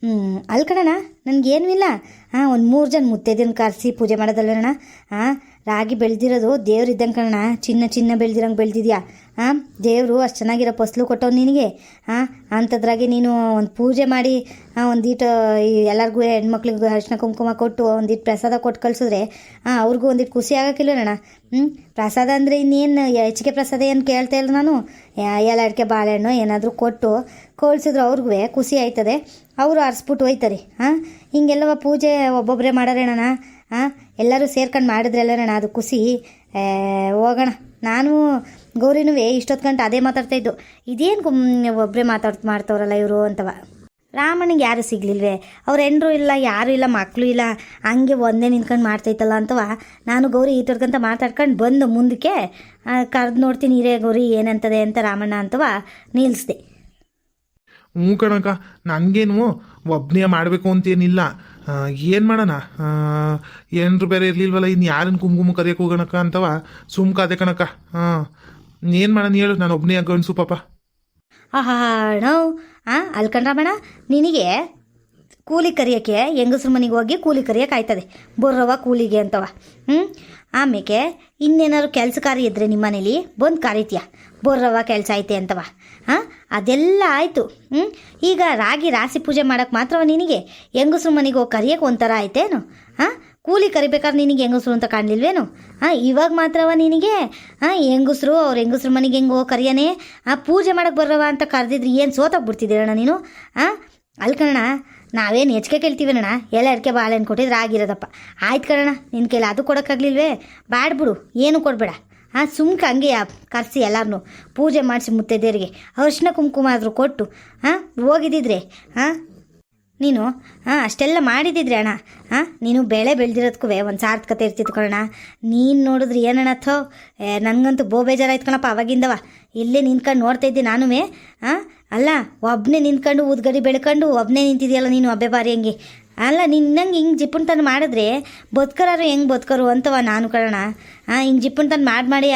[SPEAKER 2] ಹ್ಞೂ. ಅಲ್ಲಿ ಕಣಣ್ಣ, ನನಗೇನೂ ಇಲ್ಲ. ಹಾಂ ಒಂದು ಮೂರು ಜನ ಮುತ್ತೈದಿನ ಕರೆಸಿ ಪೂಜೆ ಮಾಡೋದಲ್ಲಣ್ಣ ಹಾಂ ರಾಗಿ ಬೆಳೆದಿರೋದು ದೇವ್ರು ಇದ್ದಂಗೆ ಕಣಣ್ಣ. ಚಿನ್ನ ಚಿನ್ನ ಬೆಳೆದಿರಂಗೆ ಬೆಳೆದಿದ್ಯಾ? ಹಾಂ ದೇವರು ಅಷ್ಟು ಚೆನ್ನಾಗಿರೋ ಫಸಲು ಕೊಟ್ಟವ್ ನಿನಗೆ. ಹಾಂ ಅಂಥದ್ರಾಗೆ ನೀನು ಒಂದು ಪೂಜೆ ಮಾಡಿ ಒಂದೀಟು ಎಲ್ಲರಿಗೂ ಹೆಣ್ಮಕ್ಳಿಗೆ ಅರಿಶಿನ ಕುಂಕುಮ ಕೊಟ್ಟು ಒಂದಿಟ್ಟು ಪ್ರಸಾದ ಕೊಟ್ಟು ಕಳಿಸಿದ್ರೆ ಹಾಂ ಅವ್ರಿಗೂ ಒಂದಿಟ್ಟು ಖುಷಿ ಆಗಕ್ಕಿಲ್ವೇನಣ್ಣ ಹ್ಞೂ ಪ್ರಸಾದ ಅಂದರೆ ಇನ್ನೇನು ಹೆಚ್ಚಿಗೆ ಪ್ರಸಾದ ಏನು ಕೇಳ್ತಾ ಇಲ್ಲ ನಾನು. ಎಲ್ಲ ಅಡಿಕೆ, ಬಾಳೆಹಣ್ಣು ಏನಾದರೂ ಕೊಟ್ಟು ಕೊಳ್ಸಿದ್ರು ಅವ್ರಿಗೂ ಖುಷಿ ಆಯ್ತದೆ. ಅವರು ಅರ್ಸ್ಬಿಟ್ಟು ಹೋಯ್ತಾರೆ. ಹಾಂ ಹಿಂಗೆಲ್ಲವ ಪೂಜೆ ಒಬ್ಬೊಬ್ಬರೇ ಮಾಡೋರೇಣ ಹಾಂ ಎಲ್ಲರೂ ಸೇರ್ಕೊಂಡು ಮಾಡಿದ್ರೆಲ್ಲಣ್ಣ ಅದು ಖುಷಿ. ಹೋಗೋಣ. ನಾನು ಗೌರಿನೂ ಇಷ್ಟೊತ್ತು ಗಂಟೆ ಅದೇ ಮಾತಾಡ್ತಾ ಇದ್ದು, ಇದೇನು ಒಬ್ಬರೇ ಮಾತಾಡ್, ಮಾಡ್ತವ್ರಲ್ಲ ಇವರು? ಅಂತವ. ರಾಮಣ್ಣಿಗೆ ಯಾರು ಸಿಗ್ಲಿಲ್ವೇ? ಅವ್ರ ಹೆಂಡ್ರು ಇಲ್ಲ, ಯಾರೂ ಇಲ್ಲ ಮಕ್ಕಳು ಇಲ್ಲ, ಹಂಗೆ ಒಂದೇ ನಿಂತ್ಕೊಂಡು ಮಾಡ್ತೈತಲ್ಲ? ಅಂತವ. ನಾನು ಗೌರಿ ಈ ತೊಡ್ಕಂತ ಮಾತಾಡ್ಕೊಂಡು ಬಂದು ಮುಂದಕ್ಕೆ ಕರೆದು ನೋಡ್ತೀನಿ ಇರೇ ಗೌರಿ, ಏನಂತದೆ ಅಂತ ರಾಮಣ್ಣ ಅಂತವ ನಿಲ್ಲಿಸ್ದೆ
[SPEAKER 1] ಹ್ಞೂ ಕಣಕ್ಕ ನನಗೇನು ಒಬ್ಬನೇ ಮಾಡಬೇಕು ಅಂತೇನಿಲ್ಲ. ಏನು ಮಾಡೋಣ? ಏನರು ಬೇರೆ ಇರಲಿಲ್ವಲ್ಲ ಇನ್ನು ಯಾರನ್ನು ಕುಂಕುಮ ಕರಿಯಕ್ಕೆ ಹೋಗೋಣಕ್ಕ ಅಂತವ? ಸುಮ್ಕ ಅದೇ ಕಣಕ ಹಾಂ ಏನು ಮಾಡೋಣ ಹೇಳು, ನಾನು ಒಬ್ಬನೇ ಗಂಡಸು ಪಾಪ.
[SPEAKER 2] ಆಹಾ ಆ ಅಲ್ಕಂಡ್ರ ಅಲ್ಕಂಡ್ರಮಣ ನಿನಗೆ ಕೂಲಿ ಕರಿಯಕ್ಕೆ, ಹೆಂಗಸ್ರ ಮನೆಗೆ ಹೋಗಿ ಕೂಲಿ ಕರಿಯೋಕ್ಕಾಯ್ತದೆ ಆಯ್ತದೆ ಬರ್ರವ ಕೂಲಿಗೆ ಅಂತವ. ಹ್ಞೂ ಆಮೇಲೆ ಇನ್ನೇನಾದ್ರು ಕೆಲಸ ಕಾರ್ಯ ಇದ್ದರೆ ನಿಮ್ಮ ಮನೇಲಿ, ಬಂದು ಕರಿತೀಯ. ಬರ್ರವ ಕೆಲಸ ಐತೆ ಅಂತವ. ಹಾಂ ಅದೆಲ್ಲ ಆಯಿತು. ಹ್ಞೂ ಈಗ ರಾಗಿ ರಾಶಿ ಪೂಜೆ ಮಾಡೋಕೆ ಮಾತ್ರವ ನಿನಗೆ ಹೆಂಗಸ್ರ ಮನೆಗೆ ಹೋಗಿ ಕರಿಯೋಕೆ ಒಂಥರ ಆಯ್ತೇನು? ಹಾಂ ಕೂಲಿ ಕರಿಬೇಕಾದ್ರೆ ನಿನಗೆ ಹೆಂಗಸರು ಅಂತ ಕಾಣಲಿಲ್ವೇನು? ಹಾಂ ಇವಾಗ ಮಾತ್ರವ ನಿನಗೆ? ಹಾಂ ಹೆಂಗಸರು, ಅವ್ರ ಹೆಂಗಸ್ರು ಮನೆಗೆ ಹೆಂಗೋ ಕರಿಯನೇ? ಆ, ಪೂಜೆ ಮಾಡಕ್ಕೆ ಬರವ ಅಂತ ಕರೆದಿದ್ರೆ ಏನು ಸೋತಾಗ್ಬಿಡ್ತಿದ್ದೀರಣ್ಣ ನೀನು? ಹಾಂ ಅಲ್ಲಿ ಕಣಣ್ಣ, ನಾವೇನು ಹೆಚ್ಚಿಗೆ ಕೇಳ್ತೀವಣ್ಣ ಎಲ್ಲ ಅಡಿಕೆ ಬಾಳೆಹಣ್ಣು ಕೊಟ್ಟಿದ್ರೆ ಆಗಿರೋದಪ್ಪ. ಆಯ್ತು ಕಣಣ್ಣ ನಿನ್ನ ಕೈಲಿ ಅದು ಕೊಡೋಕ್ಕಾಗ್ಲಿಲ್ವೇ? ಬ್ಯಾಡ್ಬಿಡು ಏನು ಕೊಡಬೇಡ. ಹಾಂ ಸುಮ್ಕ ಹಂಗೆ ಕರೆಸಿ ಎಲ್ಲರನ್ನೂ ಪೂಜೆ ಮಾಡಿಸಿ ಮುತ್ತೈದೆಯರಿಗೆ. ಅರ್ಶಿನ ಕುಂಕುಮ ಆದರೂ ಕೊಟ್ಟು ಹಾಂ ಹೋಗಿದ್ದಿದ್ರೆ ಹಾಂ ನೀನು? ಹಾಂ ಅಷ್ಟೆಲ್ಲ ಮಾಡಿದಿದ್ರೆ ಅಣ್ಣ. ಹಾಂ ನೀನು ಬೆಳೆ ಬೆಳೆದಿರೋದಕ್ಕೂ ಒಂದು ಸಾರ್ಥಕತೆ ಇರ್ತಿತ್ತು ನೀನು ನೋಡಿದ್ರೆ ಏನಣ್ಣ ಥೋ? ನನಗಂತೂ ಬೋ ಬೇಜಾರಾಯ್ತು ಕಣಪ್ಪ, ಅವಾಗಿಂದವ. ಇಲ್ಲೇ ನಿಂತ್ಕೊಂಡು ನೋಡ್ತಾ ಇದ್ದೆ ನಾನೂ ಹಾಂ ಅಲ್ಲ ಒಬ್ಬನೇ ನಿಂತ್ಕೊಂಡು ಊದ್ಗಡಿ ಬೆಳ್ಕೊಂಡು ಒಬ್ಬನೇ ನಿಂತಿದೆಯಲ್ಲ ನೀನು ಅಬ್ಬೆ ಬಾರಿ ಹಂಗೆ. ಅಲ್ಲ ನಿನ್ನಂಗೆ ಹಿಂಗೆ ಜಿಪ್ಪುಣ್ತನ ಮಾಡಿದ್ರೆ ಬದುಕರಾರು ಹೆಂಗೆ ಬದುಕರು ಅಂತವ ನಾನು ಕಣ ಹಾಂ ಹಿಂಗೆ ಜಿಪ್ಪುಣ್ತನ ಮಾಡಿ ಮಾಡಿ,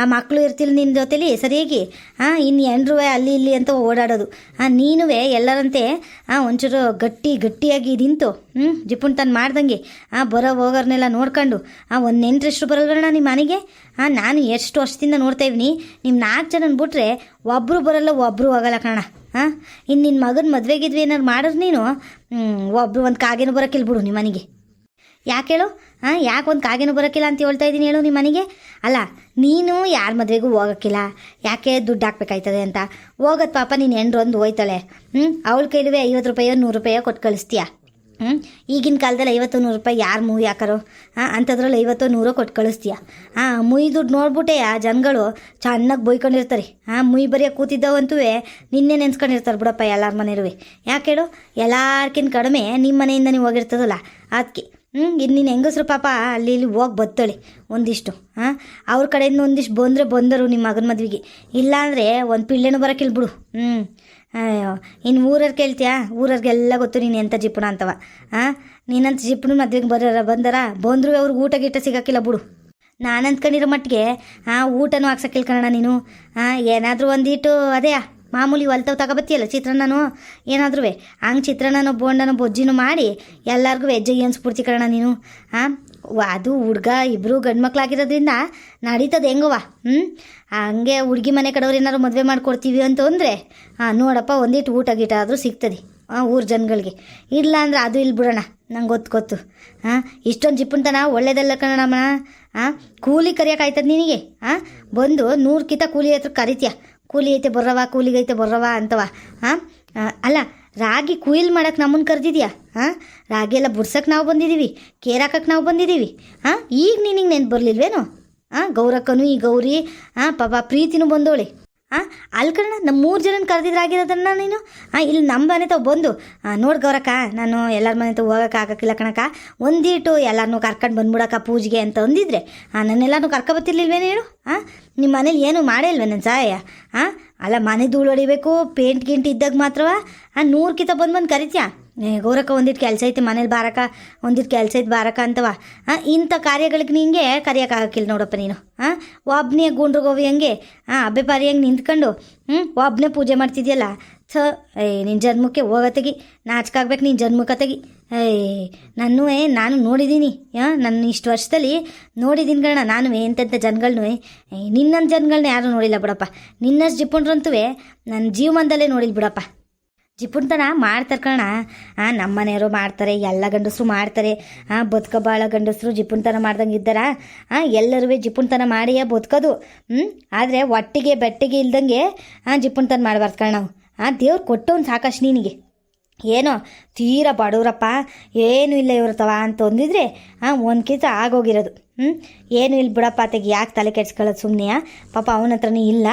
[SPEAKER 2] ಆ ಮಕ್ಕಳು ಇರ್ತಿಲ್ಲ ನಿನ್ನ ಜೊತೆಲಿ ಸರಿಯಾಗಿ ಹಾಂ ಇನ್ನು ಎಂಡ್ರೂ ಅಲ್ಲಿ ಇಲ್ಲಿ ಅಂತ ಓಡಾಡೋದು. ಹಾಂ ನೀನು ಎಲ್ಲರಂತೆ ಹಾಂ ಒಂಚೂರು ಗಟ್ಟಿ ಗಟ್ಟಿಯಾಗಿ ನಿಂತು ಹ್ಞೂ ಜಿಪ್ಪುಣ್ತನ ಮಾಡ್ದಂಗೆ ಹಾಂ ಬರೋ ಹೋಗೋರ್ನೆಲ್ಲ ನೋಡ್ಕೊಂಡು ಹಾಂ ಒಂದು ನೆಂಟ್ರಿಷ್ಟು ಬರಲ್ವಣ್ಣ ನಿಮ್ಮ ಮನೆಗೆ? ಹಾಂ ನಾನು ಎಷ್ಟು ವರ್ಷದಿಂದ ನೋಡ್ತಾ ಇದ್ದೀನಿ ನಿಮ್ಮ ನಾಲ್ಕು ಜನನ ಬಿಟ್ರೆ ಒಬ್ಬರು ಬರಲ್ಲ ಒಬ್ಬರು ಹೋಗಲ್ಲ ಕಣ ಹಾಂ? ಇನ್ನು ನಿನ್ನ ಮಗನ ಮದುವೆಗಿದ್ವಿ ಏನಾರು ಮಾಡಿದ್ರೆ ನೀನು? ಒಬ್ಬರು ಒಂದು ಕಾಗೇನು ಬರೋಕ್ಕಿಲ್ಲ ಬಿಡು ನಿಮ್ಮ ಮನೆಗೆ. ಯಾಕೆ ಹೇಳು? ಹಾಂ, ಯಾಕೆ ಒಂದು ಕಾಗೇನು ಬರೋಕ್ಕಿಲ್ಲ ಅಂತ ಹೇಳ್ತಾ ಇದ್ದೀನಿ ಹೇಳು ನಿಮ್ಮ ಮನೆಗೆ? ಅಲ್ಲ, ನೀನು ಯಾರ ಮದುವೆಗೂ ಹೋಗೋಕ್ಕಿಲ್ಲ? ಯಾಕೆ ದುಡ್ಡು ಹಾಕ್ಬೇಕಾಯ್ತದೆ ಅಂತ? ಹೋಗೋದು ಪಾಪ ನೀನು ಹೆಂಡ್ರೊಂದು ಹೋಯ್ತಾಳೆ. ಹ್ಞೂ ಅವಳ ಕೈಲುವೆ ಐವತ್ತು ರೂಪಾಯೋ ನೂರು ರೂಪಾಯೋ ಕೊಟ್ಟು ಕಳಿಸ್ತೀಯ? ಹ್ಞೂ ಈಗಿನ ಕಾಲದಲ್ಲಿ ಐವತ್ತು ನೂರು ರೂಪಾಯಿ ಯಾರು ಮೂವಿ ಹಾಕರು? ಹಾಂ ಅಂಥದ್ರಲ್ಲಿ ಐವತ್ತು ನೂರು ಕೊಟ್ಟು ಕಳಿಸ್ತೀಯ? ಹಾಂ ಮುಯಿ ದುಡ್ಡು ನೋಡ್ಬಿಟ್ಟೆ ಆ ಜನಗಳು ಚೆನ್ನಾಗಿ ಬೊಯ್ಕೊಂಡಿರ್ತಾರೆ ಹಾಂ ಮುಯಿ ಬರೆಯೋ ಕೂತಿದ್ದವಂತೂ ನಿನ್ನೆ ನೆನ್ಸ್ಕೊಂಡಿರ್ತಾರೆ ಬಿಡಪ್ಪ ಎಲ್ಲರ ಮನೆಯವೇ ಯಾಕೆ ಹೇಳು? ಎಲ್ಲಾರ್ಕಿಂತ ಕಡಿಮೆ ನಿಮ್ಮ ಮನೆಯಿಂದ ನೀವು ಹೋಗಿರ್ತದಲ್ಲ. ಅದಕ್ಕೆ ಹ್ಞೂ ಇನ್ನು ನೀನು ಹೆಂಗಸ್ರು ಪಾಪ ಅಲ್ಲಿ ಇಲ್ಲಿ ಹೋಗಿ ಬತ್ತಳೆ ಒಂದಿಷ್ಟು, ಹಾಂ? ಅವ್ರ ಕಡೆಯಿಂದ ಒಂದಿಷ್ಟು ಬಂದರೆ ಬಂದರು ನಿಮ್ಮ ಮಗನ ಮದ್ವೆಗೆ. ಇಲ್ಲಾಂದರೆ ಒಂದು ಪಿಳ್ಳೆನೂ ಬರೋಕ್ಕಿಲ್ಲ ಬಿಡು. ಹ್ಞೂ ಇನ್ನು ಊರವ್ರು ಕೇಳ್ತೀಯಾ? ಊರವ್ರಿಗೆಲ್ಲ ಗೊತ್ತು ನೀನು ಎಂಥ ಜಿಪ್ಪಣ ಅಂತವ, ಹಾಂ? ನೀನಂತ ಜಿಪ್ಪಣ ಮದ್ವೆಗೆ ಬರೋರ, ಬಂದರ? ಬಂದರೂ ಅವ್ರಿಗೆ ಊಟ ಗೀಟ ಸಿಗೋಕ್ಕಿಲ್ಲ ಬಿಡು. ನಾನು ಅಂದ್ಕೊಂಡಿರೋ ಮಟ್ಟಿಗೆ ಹಾಂ ಊಟನೂ ಹಾಕ್ಸೋಕ್ಕಿಲ್ಲ ಕಣ ನೀನು ಹಾಂ ಏನಾದರೂ ಒಂದಿಟ್ಟು ಅದೇ ಮಾಮೂಲಿ ಹೊಲ್ತವ್ ತಗೋಬತ್ತಿಯಲ್ಲ ಚಿತ್ರಾನ್ನನೂ? ಏನಾದ್ರೂ ಹಂಗೆ ಚಿತ್ರಾನ್ನನೋ, ಬೋಂಡನೋ, ಬೊಜ್ಜಿನೂ ಮಾಡಿ ಎಲ್ಲರಿಗೂ ವೆಜ್ಜಿ ಅನ್ಸ್ಬಿಡ್ತಿ ಕಣ ನೀನು ಹಾಂ ಅದು ಹುಡ್ಗ ಇಬ್ಬರು ಗಂಡು ಮಕ್ಳಾಗಿರೋದ್ರಿಂದ ನಡೀತದೆ ಹೆಂಗವ್ವ ಹ್ಞೂ ಹಂಗೆ ಹುಡುಗಿ ಮನೆ ಕಡೆಯವ್ರು ಏನಾದ್ರು ಮದುವೆ ಮಾಡಿಕೊಡ್ತೀವಿ ಅಂತ ಅಂದರೆ ಹಾಂ ನೋಡಪ್ಪ ಒಂದಿಟ್ಟು ಊಟ ಗೀಟ ಆದರೂ ಸಿಗ್ತದೆ ಹಾಂ ಊರು ಜನಗಳಿಗೆ. ಇಲ್ಲ ಅಂದ್ರೆ ಅದು ಇಲ್ಲಿ ಬಿಡೋಣ, ನಂಗೆ ಗೊತ್ತು ಗೊತ್ತು ಹಾಂ ಇಷ್ಟೊಂದು ಜಿಪ್ಪುಂತನ ಒಳ್ಳೇದಲ್ಲ ಕಣಮ್ಮ ಹಾಂ ಕೂಲಿ ಕರಿಯೋಕ್ಕಾಯ್ತದ ನಿನಗೆ ಹಾಂ ಬಂದು ನೂರು ಕೂಲಿ ಹತ್ರ ಕರಿತೀಯ ಕೂಲಿ ಐತೆ ಬರ್ರವ ಕೂಲಿಗೈತೆ ಬರ್ರವ ಅಂತವ ಹಾಂ ಅಲ್ಲ, ರಾಗಿ ಕುಯಿಲ್ ಮಾಡಕ್ಕೆ ನಮ್ಮನ್ನು ಕರೆದಿದ್ಯಾ? ಹಾಂ ರಾಗಿ ಎಲ್ಲ ಬುಡ್ಸಕ್ಕೆ ನಾವು ಬಂದಿದ್ದೀವಿ ಕೇರಾಕಕ್ಕೆ ನಾವು ಬಂದಿದ್ದೀವಿ ಹಾಂ ಈಗ ನಿನಗೆ ನೆನ್ಪು ಬರಲಿಲ್ವೇನು? ಹಾಂ ಗೌರಕ್ಕನು ಈ ಗೌರಿ ಹಾಂ ಪಾಪ ಪ್ರೀತಿನೂ ಬಂದೋಳೆ. ಹಾಂ ಅಲ್ಲಿ ಕಣ ನಮ್ಮ ಮೂರು ಜನನ ಕರೆದಿದ್ರಾಗಿರೋದನ್ನ ನೀನು? ಹಾಂ ಇಲ್ಲಿ ನಮ್ಮ ಮನೆ ತಾವು ಬಂದು. ನೋಡಿ ಗೌರಕ್ಕ, ನಾನು ಎಲ್ಲರ ಮನೆ ತಾವು ಹೋಗೋಕೆ ಆಗಕ್ಕಿಲ್ಲ ಕಣಕ್ಕ ಒಂದೀಟು ಎಲ್ಲರನ್ನೂ ಕರ್ಕೊಂಡು ಬಂದ್ಬಿಡಕ್ಕ ಪೂಜೆಗೆ ಅಂತ ಒಂದಿದ್ರೆ ಹಾಂ ನನ್ನೆಲ್ಲರನ್ನೂ ಕರ್ಕೊಬತ್ತಿರ್ಲಿಲ್ವೇನು ಹೇಳು ಹಾಂ ನಿಮ್ಮ ಮನೇಲಿ ಏನು ಮಾಡೇ ಇಲ್ವೇ ನನ್ನ ಸಹಾಯ ಹಾಂ ಅಲ್ಲ ಮನೆ ಧೂಳು ಹೊಡಿಬೇಕು, ಪೇಂಟ್ ಗಿಂಟ್ ಇದ್ದಾಗ ಮಾತ್ರವ? ಹಾಂ ನೂರು ಕಿತ ಬಂದು ಬಂದು ಕರಿತ್ಯಾ? ಗೌರಕ್ಕ ಒಂದಿಟ್ಟು ಕೆಲಸ ಐತೆ, ಮನೇಲಿ ಬಾರಕ ಒಂದಿಟ್ಟು ಕೆಲಸ ಐತೆ ಬಾರಕ ಅಂತವ. ಇಂಥ ಕಾರ್ಯಗಳಿಗೆ ನಿಂಗೆ ಕರೆಯೋಕ್ಕಾಗಕ್ಕಿಲ್ಲ ನೋಡಪ್ಪ ನೀನು. ಹಾಂ ಒಬ್ಬನೇ ಗುಂಡ್ರಗೋವಿ ಹಂಗೆ ಹಾಂ ಅಬ್ಬೆ ಪಾರಿ ಹಂಗೆ ನಿಂತ್ಕೊಂಡು ಹ್ಞೂ ಒಬ್ಬನೇ ಪೂಜೆ ಮಾಡ್ತಿದ್ಯಲ್ಲ ಥ ಏ ನಿನ್ನ ಜನ್ಮಕ್ಕೆ ಹೋಗತ್ತೆಗಿ ನಾಚ್ಕಾಗ್ಬೇಕು ನಿನ್ನ ಜನ್ಮಕ್ಕೆ ತೆಗಿ. ಏ ನಾನು ಏ, ನಾನು ನೋಡಿದ್ದೀನಿ ಹಾಂ ನನ್ನ ಇಷ್ಟು ವರ್ಷದಲ್ಲಿ ನೋಡಿದ್ದೀನಿ ಕಣ ನಾನು ಎಂತೆಂಥ ಜನಗಳ್ನು ನಿನ್ನಂಥ ಜನಗಳನ್ನ ಯಾರೂ ನೋಡಿಲ್ಲ ಬಿಡಪ್ಪ. ನಿನ್ನಷ್ಟು ಜಿಪ್ಪುಂಡ್ರಂತೂ ನನ್ನ ಜೀವಮಾನದಲ್ಲೇ ನೋಡಿಲ್ಲ ಬಿಡಪ್ಪ. ಜಿಪುಣ್ತನ ಮಾಡ್ತಾರೆ ಕಣ ಹಾಂ ನಮ್ಮ ಮನೆಯವರು ಮಾಡ್ತಾರೆ, ಎಲ್ಲ ಗಂಡಸರು ಮಾಡ್ತಾರೆ. ಹಾಂ ಬದುಕ ಭಾಳ ಗಂಡಸರು ಜಿಪುಣ್ತನ ಮಾಡ್ದಂಗೆ ಇದ್ದಾರ. ಹಾಂ ಎಲ್ಲರೂ ಜಿಪುಣ್ತನ ಮಾಡಿಯೇ ಬದುಕೋದು. ಹ್ಞೂ ಆದರೆ ಒಟ್ಟಿಗೆ ಬೆಟ್ಟಿಗೆ ಇಲ್ದಂಗೆ ಹಾಂ ಜಿಪುಣ್ತನ ಮಾಡಬಾರ್ದು ಕಣ ನಾವು. ಹಾಂ ದೇವ್ರು ಕೊಟ್ಟವನು ಸಾಕಷ್ಟು ನಿನಗೆ. ಏನೋ, ತೀರಾ ಬಡವ್ರಪ್ಪ, ಏನೂ ಇಲ್ಲ ಇವ್ರತವ ಅಂತ ಒಂದಿದ್ರೆ ಹಾಂ ಒಂದು ಆಗೋಗಿರೋದು. ಹ್ಞೂ ಏನು ಇಲ್ಲ ಬಿಡಪ್ಪ ತೆಗಿ ಯಾಕೆ ತಲೆ ಕೆಡ್ಸ್ಕೊಳ್ಳೋದು ಸುಮ್ಮನೆ ಪಾಪ ಅವನ ಹತ್ರನೇ ಇಲ್ಲ.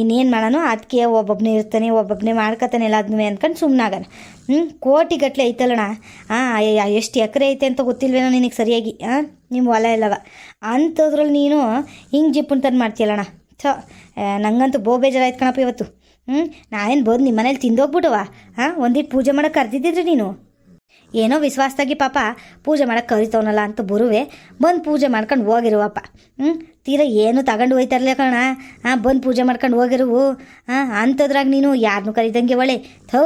[SPEAKER 2] ಇನ್ನೇನು ಮಾಡೋಣ ಅದಕ್ಕೆ ಒಬ್ಬೊಬ್ಬನೇ ಇರ್ತಾನೆ ಒಬ್ಬೊಬ್ಬನೇ ಮಾಡ್ಕೊತಾನೆ ಎಲ್ಲದನ್ನೂ ಅಂದ್ಕೊಂಡು ಸುಮ್ಮನಾಗಣ ಹ್ಞೂ ಕೋಟಿ ಗಟ್ಟಲೆ ಐತಲ್ಲಣ್ಣ. ಹಾಂ ಎಷ್ಟು ಎಕರೆ ಐತೆ ಅಂತ ಗೊತ್ತಿಲ್ವೇನೋ ನಿನಗೆ ಸರಿಯಾಗಿ ಹಾಂ ನಿಮ್ಮ ಹೊಲ ಇಲ್ಲವ ಅಂಥದ್ರಲ್ಲಿ ನೀನು ಹಿಂಗೆ ಜಿಪ್ಪುನ್ ತಂದು ಮಾಡ್ತೀಯಲ್ಲಣ್ಣ. ಛ ನಂಗಂತೂ ಬೋ ಬೇಜಾರಾಯ್ತು ಕಣಪ್ಪ ಇವತ್ತು. ಹ್ಞೂ ನಾನೇನು ಬಂದು ನಿಮ್ಮ ಮನೇಲಿ ತಿಂದೋಗ್ಬಿಟ್ಟವ ಹಾಂ ಒಂದಿಟ್ಟು ಪೂಜೆ ಮಾಡೋಕೆ ಕರೆದಿದ್ದಿದ್ರಿ ನೀನು? ಏನೋ ವಿಶ್ವಾಸದಾಗಿ ಪಾಪ ಪೂಜೆ ಮಾಡೋಕ್ಕೆ ಕರಿತವನಲ್ಲ ಅಂತ ಬರುವೆ. ಬಂದು ಪೂಜೆ ಮಾಡ್ಕೊಂಡು ಹೋಗಿರುವಪ್ಪ ಹ್ಞೂ ತೀರಾ ಏನು ತಗೊಂಡು ಹೋಯ್ತಾರಲ್ಲ ಕಣ. ಹಾಂ ಬಂದು ಪೂಜೆ ಮಾಡ್ಕೊಂಡು ಹೋಗಿರುವು. ಹಾಂ ಅಂಥದ್ರಾಗ ನೀನು ಯಾರನ್ನೂ ಕರಿದಂಗೆ ಒಳ್ಳೆ. ಥೌ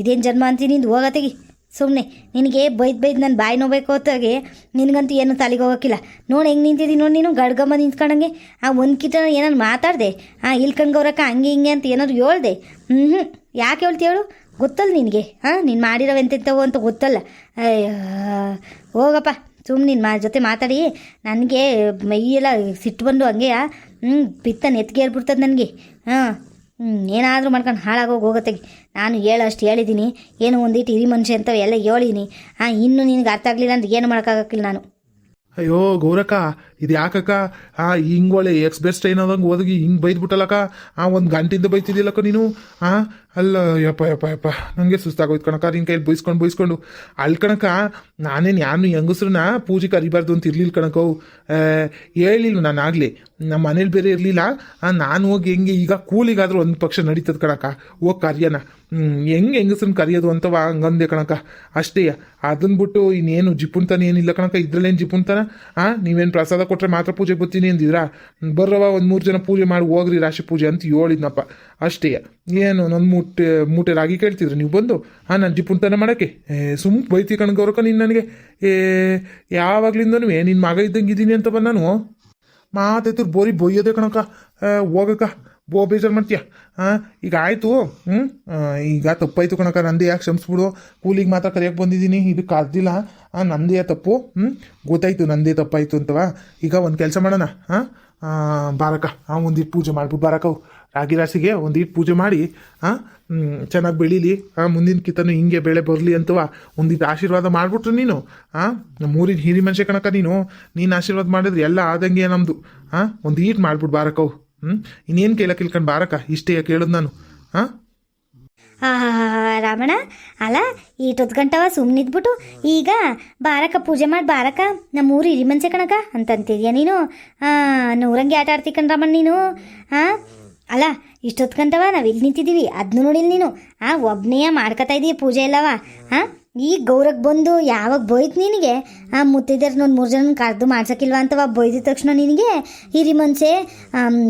[SPEAKER 2] ಇದೇನು ಜನ್ಮ ಅಂತೀನಿ ನಿಂದು ಹೋಗತ್ತೆಗಿ ಸುಮ್ಮನೆ ನಿನಗೆ ಬೈದು ಬೈದು ನಾನು ಬಾಯಿ ನೋಬೇಕು ಹೊತ್ತಾಗೆ ನಿನಗಂತೂ ಏನು ತಲೆಗೆ ಹೋಗೋಕ್ಕಿಲ್ಲ ನೋಡಿ ಹೆಂಗೆ ನಿಂತಿದ್ದೀನಿ ನೋಡಿ ನೀನು, ಗಡ್ಗಮ್ಮ ನಿಂತ್ಕೊಂಡಂಗೆ ಆ ಒಂದು ಕಿಟ ಏನಾರು ಮಾತಾಡಿದೆ ಇಲ್ಲಿ ಇಲ್ಕಂಗವ್ರಕ್ಕ ಹಂಗೆ ಹಿಂಗೆ ಅಂತ ಏನಾದ್ರು ಹೇಳ್ದೆ? ಹ್ಞೂ ಹ್ಞೂ ಯಾಕೆ ಹೇಳ್ತಿ ಹೇಳು ಗೊತ್ತಲ್ಲ ನಿನಗೆ. ಹಾಂ ನೀನು ಮಾಡಿರೋ ಎಂತೆಂಥವು ಅಂತ ಗೊತ್ತಲ್ಲ. ಹೋಗಪ್ಪ. ಸುಮ್ಮನೆ ನಿನ್ನ ಮಾ, ಜೊತೆ ಮಾತಾಡಿ. ನನಗೆ ಮೈಯೆಲ್ಲ ಸಿಟ್ಟು ಬಂದು ಹಂಗೆ ಹ್ಞೂ ಪಿತ್ತ ನೆತ್ಗೇರ್ಬಿಡ್ತದೆ ನನಗೆ. ಹಾಂ. ಏನಾದರೂ ಮಾಡ್ಕೊಂಡು ಹಾಳಾಗೋಗಿ ಹೋಗುತ್ತೆ. ನಾನು ಹೇಳಷ್ಟು ಹೇಳಿದ್ದೀನಿ ಏನು ಒಂದಿಟ್ಟು ಹಿರಿ ಮನುಷ್ಯ ಅಂತ ಎಲ್ಲ ಹೇಳಿದ್ದೀನಿ ಹಾಂ, ಇನ್ನೂ ನಿನಗೆ ಅರ್ಥ ಆಗಲಿಲ್ಲ ಅಂದ್ರೆ ಏನು ಮಾಡೋಕ್ಕಾಗಕ್ಕಿಲ್ಲ ನಾನು.
[SPEAKER 1] ಅಯ್ಯೋ, ಗೌರಕ್ಕ ಇದು ಯಾಕಕ್ಕ? ಆ, ಹಿಂಗ್ ಒಳ್ಳೆ ಎಕ್ಸ್ ಬೆಸ್ಟ್ ಏನದಂಗೆ ಹಿಂಗೆ ಹಿಂಗ್ ಬೈದ್ಬಿಟ್ಟಲ್ಲಕ್ಕ? ಆ, ಒಂದು ಗಂಟಿಂದ ಬೈತಿದ್ದಿಲ್ಲಕ್ಕ ನೀನು? ಆ, ಅಲ್ಲ, ಯಪ್ಪ ಯಪ್ಪ ಯಪ್ಪ. ನನಗೆ ಸುಸ್ತಾಗೋಯ್ತು ಕಣಕ್ಕ. ನಿನ್ನ ಕೈಲಿ ಬೈಸ್ಕೊಂಡು ಬೈಸ್ಕೊಂಡು. ಅಲ್ಲಿ ಕಣಕ ನಾನೇನು ಯಾರು ಹೆಂಗಸ್ರನ್ನ ಪೂಜೆ ಕರಿಬಾರ್ದು ಅಂತ ಇರ್ಲಿಲ್ಲ ಕಣಕವು ಹೇಳಿಲ್ಲ ನಾನು ಆಗಲಿ. ನಮ್ಮ ಮನೇಲಿ ಬೇರೆ ಇರಲಿಲ್ಲ. ನಾನು ಹೋಗಿ ಹೆಂಗೆ ಈಗ ಕೂಲಿಗಾದರೂ ಒಂದು ಪಕ್ಷ ನಡೀತದ ಕಣಕ ಹೋಗಿ ಕರಿಯೋಣ ಹೆಂಗೆ ಹೆಂಗಸ್ರನ್ನ ಕರಿಯೋದು ಅಂತವ ಹಂಗಂದೆ ಕಣಕ ಅಷ್ಟೇ. ಅದನ್ನ ಬಿಟ್ಟು ಇನ್ನೇನು ಜಿಪ್ಪುಣ್ತಾನೆ ಏನಿಲ್ಲ ಕಣಕ ಇದ್ರಲ್ಲೇನು ಜಿಪುಣ್ತಾನ? ಹಾಂ ನೀವೇನು ಪ್ರಸಾದ ಕೊಟ್ಟರೆ ಮಾತ್ರ ಪೂಜೆ ಬರ್ತೀನಿ ಅಂದಿದ್ರಾ? ಬರ್ರವ ಒಂದು ಮೂರು ಜನ ಪೂಜೆ ಮಾಡಿ ಹೋಗ್ರಿ, ರಾಶಿ ಪೂಜೆ ಅಂತ ಹೇಳಿದ್ನಪ್ಪ. ಅಷ್ಟೇ. ಏನು ನನ್ನ ಮೂಟೆ ಮೂಟೆ ರಾಗಿ ಕೇಳ್ತಿದ್ರು ನೀವು ಬಂದು? ಹಾಂ, ನಾನು ಜಿಪುಣ್ತಾನೆ ಮಾಡೋಕ್ಕೆ. ಸುಮ್ಮ ಬೈತಿ ಕಣ್ಗವ್ರಕ್ಕ ನೀನು ನನಗೆ. ಏ, ಯಾವಾಗ್ಲಿಂದನೂ ನಿನ್ನ ಮಗ ಇದ್ದಂಗೆ ಇದ್ದೀನಿ ಅಂತ ಬಂದ ನಾನು ಮಾತೈತಿರು ಬೋರಿ ಬೊಯ್ಯೋದೆ ಕಣಕ್ಕ. ಹೋಗಕ್ಕ. ಬೋ ಬೇಜಾರು ಮಾಡ್ತೀಯ? ಹಾಂ ಈಗ ಆಯಿತು ಹ್ಞೂ ಈಗ ತಪ್ಪಾಯ್ತು ಕಣಕ್ಕ, ನಂದೇ ಯಾಕೆ ಕ್ಷಮಿಸ್ಬಿಡು. ಕೂಲಿಗೆ ಮಾತ್ರ ಕರೆಯೋಕ್ಕೆ ಬಂದಿದ್ದೀನಿ, ಇದು ಕರ್ದಿಲ್ಲ ಹಾಂ ನಂದೇ ತಪ್ಪು ಹ್ಞೂ ಗೊತ್ತಾಯಿತು, ನಂದೇ ತಪ್ಪಾಯಿತು ಅಂತವ. ಈಗ ಒಂದು ಕೆಲಸ ಮಾಡೋಣ ಹಾಂ ಬಾರಕ ಹಾಂ ಒಂದಿಟ್ಟು ಪೂಜೆ ಮಾಡ್ಬಿಟ್ಟು ಬಾರಕವು ರಾಗಿ ರಾಶಿಗೆ ಒಂದಿಟ್ಟು ಪೂಜೆ ಮಾಡಿ ಹಾಂ ಚೆನ್ನಾಗಿ ಬೆಳೀಲಿ ಹಾಂ ಮುಂದಿನ ಕಿತ್ತನು ಹಿಂಗೆ ಬೆಳೆ ಬರಲಿ ಅಂತವ. ಒಂದಿಟ್ಟು ಆಶೀರ್ವಾದ ಮಾಡಿಬಿಟ್ರು ನೀನು ಹಾಂ ಮೂರಿನ ಹಿರಿ ಮನುಷ್ಯ ಕಣಕ ನೀನು. ನೀನು ಆಶೀರ್ವಾದ ಮಾಡಿದ್ರೆ ಎಲ್ಲ ಆದಂಗೆ ನಮ್ಮದು ಹಾಂ ಒಂದು ಈಟ್ ಮಾಡ್ಬಿಟ್ಟು ಬಾರಕ್ಕವು ಹ್ಞೂ ಇನ್ನೇನು ಕೇಳಕ್ಕೆ ಇಲ್ಕೊಂಡು ಬಾರಕ್ಕ ಇಷ್ಟೇ ಕೇಳೋದು ನಾನು. ಹಾಂ?
[SPEAKER 2] ರಾಮಣ್ಣ. ಅಲ್ಲ ಈಟೊತ್ತು ಗಂಟವ ಸುಮ್ಮನಿದ್ಬಿಟ್ಟು ಈಗ ಬಾರಕ ಪೂಜೆ ಮಾಡಿ ಬಾರಕ, ನಮ್ಮೂರು ಇರಿ ಮನ್ಸೆ ಕಣಕ, ಅಂತಂತಿದ್ಯಾ ನೀನು? ನೂರಂಗಿ ಆಟ ಆಡ್ತಿ ಕಣ್ ರಾಮಣ್ಣ ನೀನು? ಹಾಂ ಅಲ್ಲ, ಇಷ್ಟೊತ್ತು ಗಂಟವ ನಾವು ಇಲ್ಲಿ ನಿಂತಿದ್ದೀವಿ ಅದನ್ನು ನೋಡಿಲ್ಲ ನೀನು. ಆ ಒಬ್ಬನೇ ಮಾಡ್ಕೊತಾ ಇದೀಯ ಪೂಜೆ ಎಲ್ಲವ? ಹಾಂ ಈಗ ಗೌರಕ್ಕೆ ಬಂದು ಯಾವಾಗ ಬೈತು ನಿನಗೆ? ಆ ಮುತ್ತಿದ್ದರ್ ಒಂದು ಮೂರು ಜನ ಕರೆದು ಮಾಡ್ಸೋಕ್ಕಿಲ್ವ ಅಂತವ ಬೈದಿದ ತಕ್ಷಣ ನಿನಗೆ? ಹಿರಿ ಮನ್ಸೆ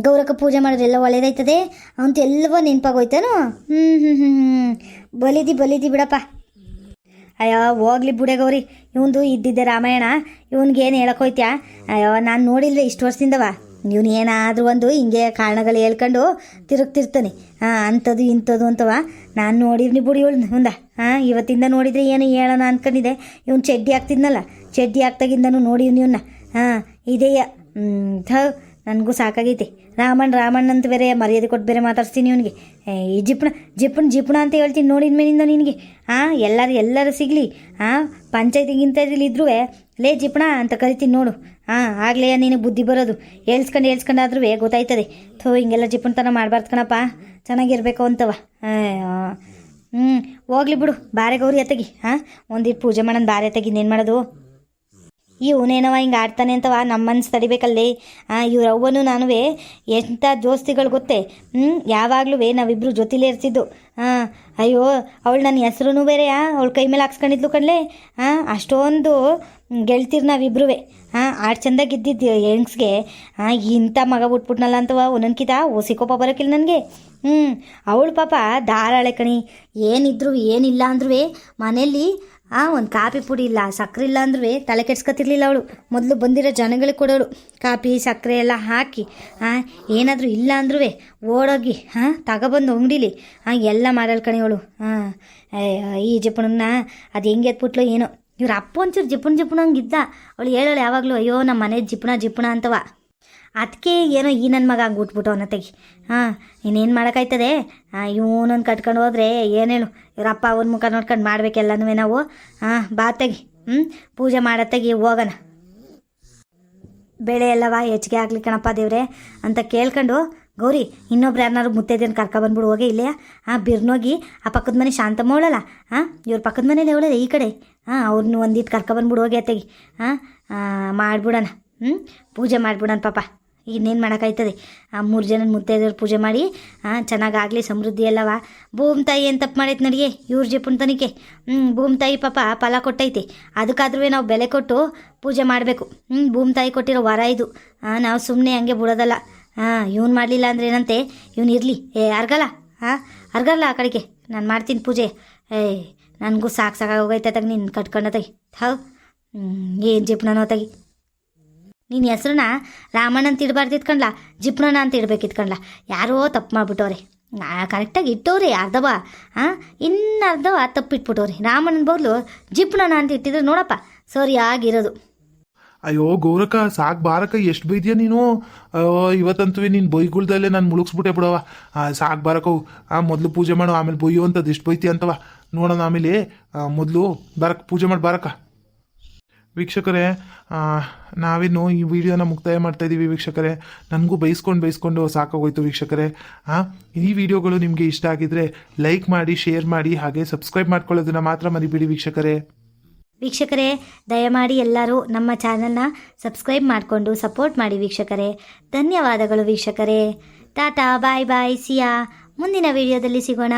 [SPEAKER 2] ಗೌರಕ್ಕೆ ಪೂಜೆ ಮಾಡೋದೆಲ್ಲ ಒಳ್ಳೇದಾಯ್ತದೆ ಅಂತ ಎಲ್ಲವ ನೆನಪಾಗೋಯ್ತಾನು? ಹ್ಞೂ ಹ್ಞೂ ಹ್ಞೂ ಹ್ಞೂ ಬಲಿದಿ ಬಲಿದಿ ಬಿಡಪ್ಪ. ಅಯ್ಯೋ, ಹೋಗ್ಲಿ ಗೌರಿ. ಇವಂದು ಇದ್ದಿದ್ದೆ ರಾಮಾಯಣ. ಇವನ್ಗೇನು ಏನು ಹೇಳಕ್ಕೋಯ್ತ್ಯಾ ಅಯ್ಯೋ, ನಾನು ನೋಡಿಲ್ವೇ ಇಷ್ಟು ವರ್ಷದಿಂದವ. ಇವನು ಏನಾದರೂ ಒಂದು ಹಿಂಗೆ ಕಾರಣಗಳು ಹೇಳ್ಕೊಂಡು ತಿರುಗ್ತಿರ್ತಾನೆ. ಹಾಂ ಅಂಥದ್ದು ಇಂಥದ್ದು ಅಂತವ. ನಾನು ನೋಡಿರ್ನಿ ಬುಡಿ ಇವಳು ಮುಂದ. ಹಾಂ ಇವತ್ತಿಂದ ನೋಡಿದರೆ ಏನು ಹೇಳೋಣ ಅಂದ್ಕೊಂಡಿದ್ದೆ ಇವನು ಚಡ್ಡಿ ಹಾಕ್ತಿದ್ನಲ್ಲ ಚಡ್ಡಿ ಹಾಕ್ದಾಗಿಂದನೂ ನೋಡಿವ್ನಿ ಇವನ್ನ. ಹಾಂ ಇದೆಯ ಥ, ನನಗೂ ಸಾಕಾಗೈತೆ. ರಾಮಣ್ಣ ರಾಮಣ್ಣ ಅಂತ ಬೇರೆ ಮರ್ಯಾದೆ ಕೊಟ್ಟು ಬೇರೆ ಮಾತಾಡ್ತೀನಿ ಇವನಿಗೆ. ಈ ಜಿಪ್ಣ ಜಿಪ್ಣ ಜಿಪ್ಣ ಅಂತ ಹೇಳ್ತೀನಿ ನೋಡಿದ ಮೇಲಿಂದ ನಿನಗೆ. ಹಾಂ ಎಲ್ಲರೂ ಎಲ್ಲರೂ ಸಿಗಲಿ. ಹಾಂ ಪಂಚಾಯತಿಗಿಂತ ಇದ್ರೂ ಲೇ, ಜಿಪ್ಣ ಅಂತ ಕರಿತೀನಿ ನೋಡು. ಹಾಂ, ಆಗಲೇ ನೀನು ಬುದ್ಧಿ ಬರೋದು. ಹೇಳ್ಸ್ಕೊಂಡು ಹೇಳ್ಸ್ಕೊಂಡಾದ್ರೂ ಗೊತ್ತಾಯ್ತದೆ. ಥೋ, ಹಿಂಗೆಲ್ಲ ಜಿಪ್ಪಣತನ ಮಾಡಬಾರ್ದು ಕಣಪ್ಪ. ಚೆನ್ನಾಗಿರ್ಬೇಕು ಅಂತವ. ಹ್ಞೂ ಹೋಗ್ಲಿ ಬಿಡು. ಬಾರೆ ಗೌರಿ ಅತ್ತಗಿ, ಹಾಂ? ಒಂದಿಟ್ಟು ಪೂಜೆ ಮಾಡೋಣ ಬಾರೆ ಅತ್ತಗಿ ಇನ್ನೇನು ಮಾಡೋದು? ಇವನೇನವ ಹಿಂಗೆ ಆಡ್ತಾನೆ ಅಂತವ ನಮ್ಮ ಮನ್ಸು ತಡಿಬೇಕಲ್ಲೇ. ಇವ್ರ ಅವ್ವನು ನಾನು ಎಂಥ ದೋಸ್ತಿಗಳು ಗೊತ್ತೇ? ಹ್ಞೂ ಯಾವಾಗಲೂ ನಾವಿಬ್ಬರು ಜೊತೆಲೇ ಇರ್ತಿದ್ದು. ಹಾಂ ಅಯ್ಯೋ, ಅವಳು ನನ್ನ ಹೆಸ್ರು ಬೇರೆಯಾ? ಅವಳ ಕೈ ಮೇಲೆ ಹಾಕ್ಸ್ಕೊಂಡಿದ್ಲು ಕಣ್ಲೆ? ಹಾಂ ಅಷ್ಟೊಂದು ಗೆಳ್ತೀರಿ ನಾವಿಬ್ರು ಹಾಂ ಆಡ್ ಚಂದಾಗಿದ್ದಿದ್ದು ಹೆಂಗ್ಸ್ಗೆ ಹಾಂ ಇಂಥ ಮಗ ಬಿಟ್ಬಿಟ್ನಲ್ಲ ಅಂತವ ಒಂದೊಂದ್ಕಿತ ಓಸಿಕೋಪ ಬರೋಕಿಲ್ಲ ನನಗೆ. ಹ್ಞೂ ಅವಳು ಪಾಪ ಧಾರಾಳೆ ಕಣಿ. ಏನಿದ್ರು ಏನಿಲ್ಲ ಅಂದ್ರೂ ಮನೆಯಲ್ಲಿ ಆ, ಒಂದು ಕಾಪಿ ಪುಡಿ ಇಲ್ಲ ಸಕ್ಕರೆ ಇಲ್ಲ ಅಂದ್ರೂ ತಲೆ ಕೆಡ್ಸ್ಕೊತಿರ್ಲಿಲ್ಲ ಅವಳು. ಮೊದಲು ಬಂದಿರೋ ಜನಗಳಿಗೆ ಕೊಡೋಳು ಕಾಪಿ ಸಕ್ಕರೆ ಎಲ್ಲ ಹಾಕಿ ಹಾಂ ಏನಾದರೂ ಇಲ್ಲ ಅಂದ್ರೂ ಓಡೋಗಿ ಹಾಂ ತಗೊಬಂದು ಅಂಗಡಿಲಿ ಹಾಂ ಎಲ್ಲ ಮಾಡಲ್ ಕಣಿವಳು ಹಾಂ ಈ ಜಪ್ಪಣನ್ನ ಅದು ಹೆಂಗೆ ಎತ್ಬಿಟ್ಲು ಏನೋ. ಇವ್ರ ಅಪ್ಪ ಒಂಚೂರು ಜಿಪ್ಪಣ ಜಿಪ್ಪಣ ಹಂಗಿದ್ದ. ಅವಳು ಹೇಳೋಳು ಯಾವಾಗಲೂ, ಅಯ್ಯೋ ನಮ್ಮ ಮನೆ ಜಿಪ್ಪಣ ಜಿಪ್ಪಣ ಅಂತವ. ಅದಕ್ಕೆ ಏನೋ ಈ ನನ್ನ ಮಗ ಹಂಗೆ ಅವನ ತೆಗಿ ಹಾಂ, ಇನ್ನೇನು ಮಾಡೋಕ್ಕಾಯ್ತದೆ? ಇವನೊಂದು ಕಟ್ಕೊಂಡು ಹೋದ್ರೆ ಏನೇನು ಇವ್ರ ಇವರಪ್ಪ ಅವನ ಮುಖ ನೋಡ್ಕೊಂಡು ಮಾಡಬೇಕೆಲ್ಲನೂ ನಾವು. ಹಾಂ, ಬಾ ತೆಗಿ ಹ್ಞೂ ಪೂಜೆ ಮಾಡೋ ತೆಗಿ ಹೋಗೋಣ. ಬೆಳೆ ಎಲ್ಲವ ಹೆಚ್ಚಿಗೆ ಆಗಲಿ ಕಣಪ್ಪ ದೇವ್ರೆ ಅಂತ ಕೇಳ್ಕೊಂಡು, ಗೌರಿ, ಇನ್ನೊಬ್ರು ಯಾರನ್ನಾರು ಮುತ್ತೈದೇನು ಕರ್ಕೊಬಂದ್ಬಿಡು ಹೋಗಿ ಇಲ್ಲೇ ಹಾಂ ಬಿರ್ನೋಗಿ ಆ ಪಕ್ಕದ ಮನೆ ಶಾಂತಮ್ಮ ಅವಳಲ್ಲ? ಹಾಂ, ಇವ್ರ ಪಕ್ಕದ ಮನೇಲಿ ಅವಳಲ್ಲ ಈ ಕಡೆ? ಹಾಂ ಅವ್ರನ್ನ ಒಂದಿಟ್ಟು ಕರ್ಕೊಬಂದ್ಬಿಡು ಹೋಗಿ ಅತ್ತೆಗೆ. ಹಾಂ ಮಾಡ್ಬಿಡೋಣ. ಹ್ಞೂ ಪೂಜೆ ಮಾಡಿಬಿಡೋಣ ಪಾಪ. ಇನ್ನೇನು ಮಾಡೋಕ್ಕಾಯ್ತದೆ? ಆ, ಮೂರು ಜನ ಮುತ್ತೈದವ್ರು ಪೂಜೆ ಮಾಡಿ ಹಾಂ ಚೆನ್ನಾಗಾಗಲಿ, ಸಮೃದ್ಧಿ ಅಲ್ಲವ ಭೂಮ್ ತಾಯಿ ಏನು ತಪ್ಪು ಮಾಡೈತೆ ನಡಿಗೆ? ಇವ್ರ ಜಪ್ಪನ ತನಿಕೆ ಹ್ಞೂ ಭೂಮ್ ತಾಯಿ ಪಾಪ ಫಲ ಕೊಟ್ಟೈತೆ. ಅದಕ್ಕಾದ್ರೂ ನಾವು ಬೆಲೆ ಕೊಟ್ಟು ಪೂಜೆ ಮಾಡಬೇಕು. ಹ್ಞೂ ಭೂಮ್ ತಾಯಿ ಕೊಟ್ಟಿರೋ ವರ ಇದು. ಹಾಂ ನಾವು ಸುಮ್ಮನೆ ಹಂಗೆ ಬಿಡೋದಲ್ಲ. ಹಾಂ ಇವ್ನು ಮಾಡಲಿಲ್ಲ ಅಂದ್ರೆ ಏನಂತೆ? ಇವ್ನು ಇರಲಿ. ಏ ಅರ್ಗಲ್ಲ ಹಾಂ ಅರ್ಗಲ್ಲ ಆ ಕಡೆಗೆ. ನಾನು ಮಾಡ್ತೀನಿ ಪೂಜೆ. ಏ, ನನಗೂ ಸಾಕು ಸಾಕಾಗೋಗೈತೆ ತಗ ನೀನು ಕಟ್ಕೊಂಡ ತಗಿ. ಹೌ ಏನು ಜಿಪ್ಣನೋ ತೆಗಿ. ನಿನ್ನ ಹೆಸ್ರನ್ನ ರಾಮಣ್ಣ ಅಂತ ಇಡಬಾರ್ದು ಇತ್ಕಂಡ್ಲ ಜಿಪ್ಣನ ಅಂತ ಇಡ್ಬೇಕಿತ್ಕೊಂಡ್ಲ? ಯಾರೋ ತಪ್ಪು ಮಾಡ್ಬಿಟ್ಟವ್ರೆ. ಕರೆಕ್ಟಾಗಿ ಇಟ್ಟವ್ರಿ, ಅರ್ಧವ. ಹಾಂ ಇನ್ನು ಅರ್ಧವ ತಪ್ಪಿಟ್ಬಿಟ್ಟವ್ರಿ. ರಾಮಣ್ಣನ ಬದಲು ಜಿಪ್ಣನ ಅಂತ ಇಟ್ಟಿದ್ರೆ ನೋಡಪ್ಪ, ಸರಿಯಾಗಿರೋದು.
[SPEAKER 1] ಅಯ್ಯೋ ಗೌರಕ ಸಾಕು ಬಾರಕ್ಕ, ಎಷ್ಟು ಬೈದ್ಯಾ ನೀನು? ಇವತ್ತಂತೂ ನೀನು ಬೈಗುಳ್ದಲ್ಲೇ ನಾನು ಮುಳುಗಿಸ್ಬಿಟ್ಟೆ ಬಿಡವ ಸಾಕು ಬಾರಕ್ಕ ಆ, ಮೊದಲು ಪೂಜೆ ಮಾಡು, ಆಮೇಲೆ ಬೊಯ್ಯೋ ಅಂತದ್ದು ಎಷ್ಟು ಬೈತಿ ಅಂತವ. ನೋಡೋಣ ಆಮೇಲೆ ಮೊದಲು ಬಾರಕ್ಕ ಪೂಜೆ ಮಾಡಿ ಬಾರಕ್ಕ. ವೀಕ್ಷಕರೇ ನಾವೇನು ಈ ವಿಡಿಯೋನ ಮುಕ್ತಾಯ ಮಾಡ್ತಾ ಇದ್ದೀವಿ ವೀಕ್ಷಕರೇ. ನನಗೂ ಬೈಸ್ಕೊಂಡು ಬೈಸ್ಕೊಂಡು ಸಾಕಾಗೋಯ್ತು ವೀಕ್ಷಕರೇ. ಹಾಂ ಈ ವಿಡಿಯೋಗಳು ನಿಮಗೆ ಇಷ್ಟ ಆಗಿದ್ರೆ ಲೈಕ್ ಮಾಡಿ, ಶೇರ್ ಮಾಡಿ, ಹಾಗೆ ಸಬ್ಸ್ಕ್ರೈಬ್ ಮಾಡ್ಕೊಳ್ಳೋದನ್ನ ಮಾತ್ರ ಮರಿಬೇಡಿ ವೀಕ್ಷಕರೇ.
[SPEAKER 2] ವೀಕ್ಷಕರೇ, ದಯಮಾಡಿ ಎಲ್ಲರೂ ನಮ್ಮ ಚಾನಲ್ನ ಸಬ್ಸ್ಕ್ರೈಬ್ ಮಾಡಿಕೊಂಡು ಸಪೋರ್ಟ್ ಮಾಡಿ ವೀಕ್ಷಕರೇ. ಧನ್ಯವಾದಗಳು ವೀಕ್ಷಕರೇ. ಟಾಟಾ, ಬಾಯ್ ಬಾಯ್, ಸಿಯಾ. ಮುಂದಿನ ವಿಡಿಯೋದಲ್ಲಿ ಸಿಗೋಣ.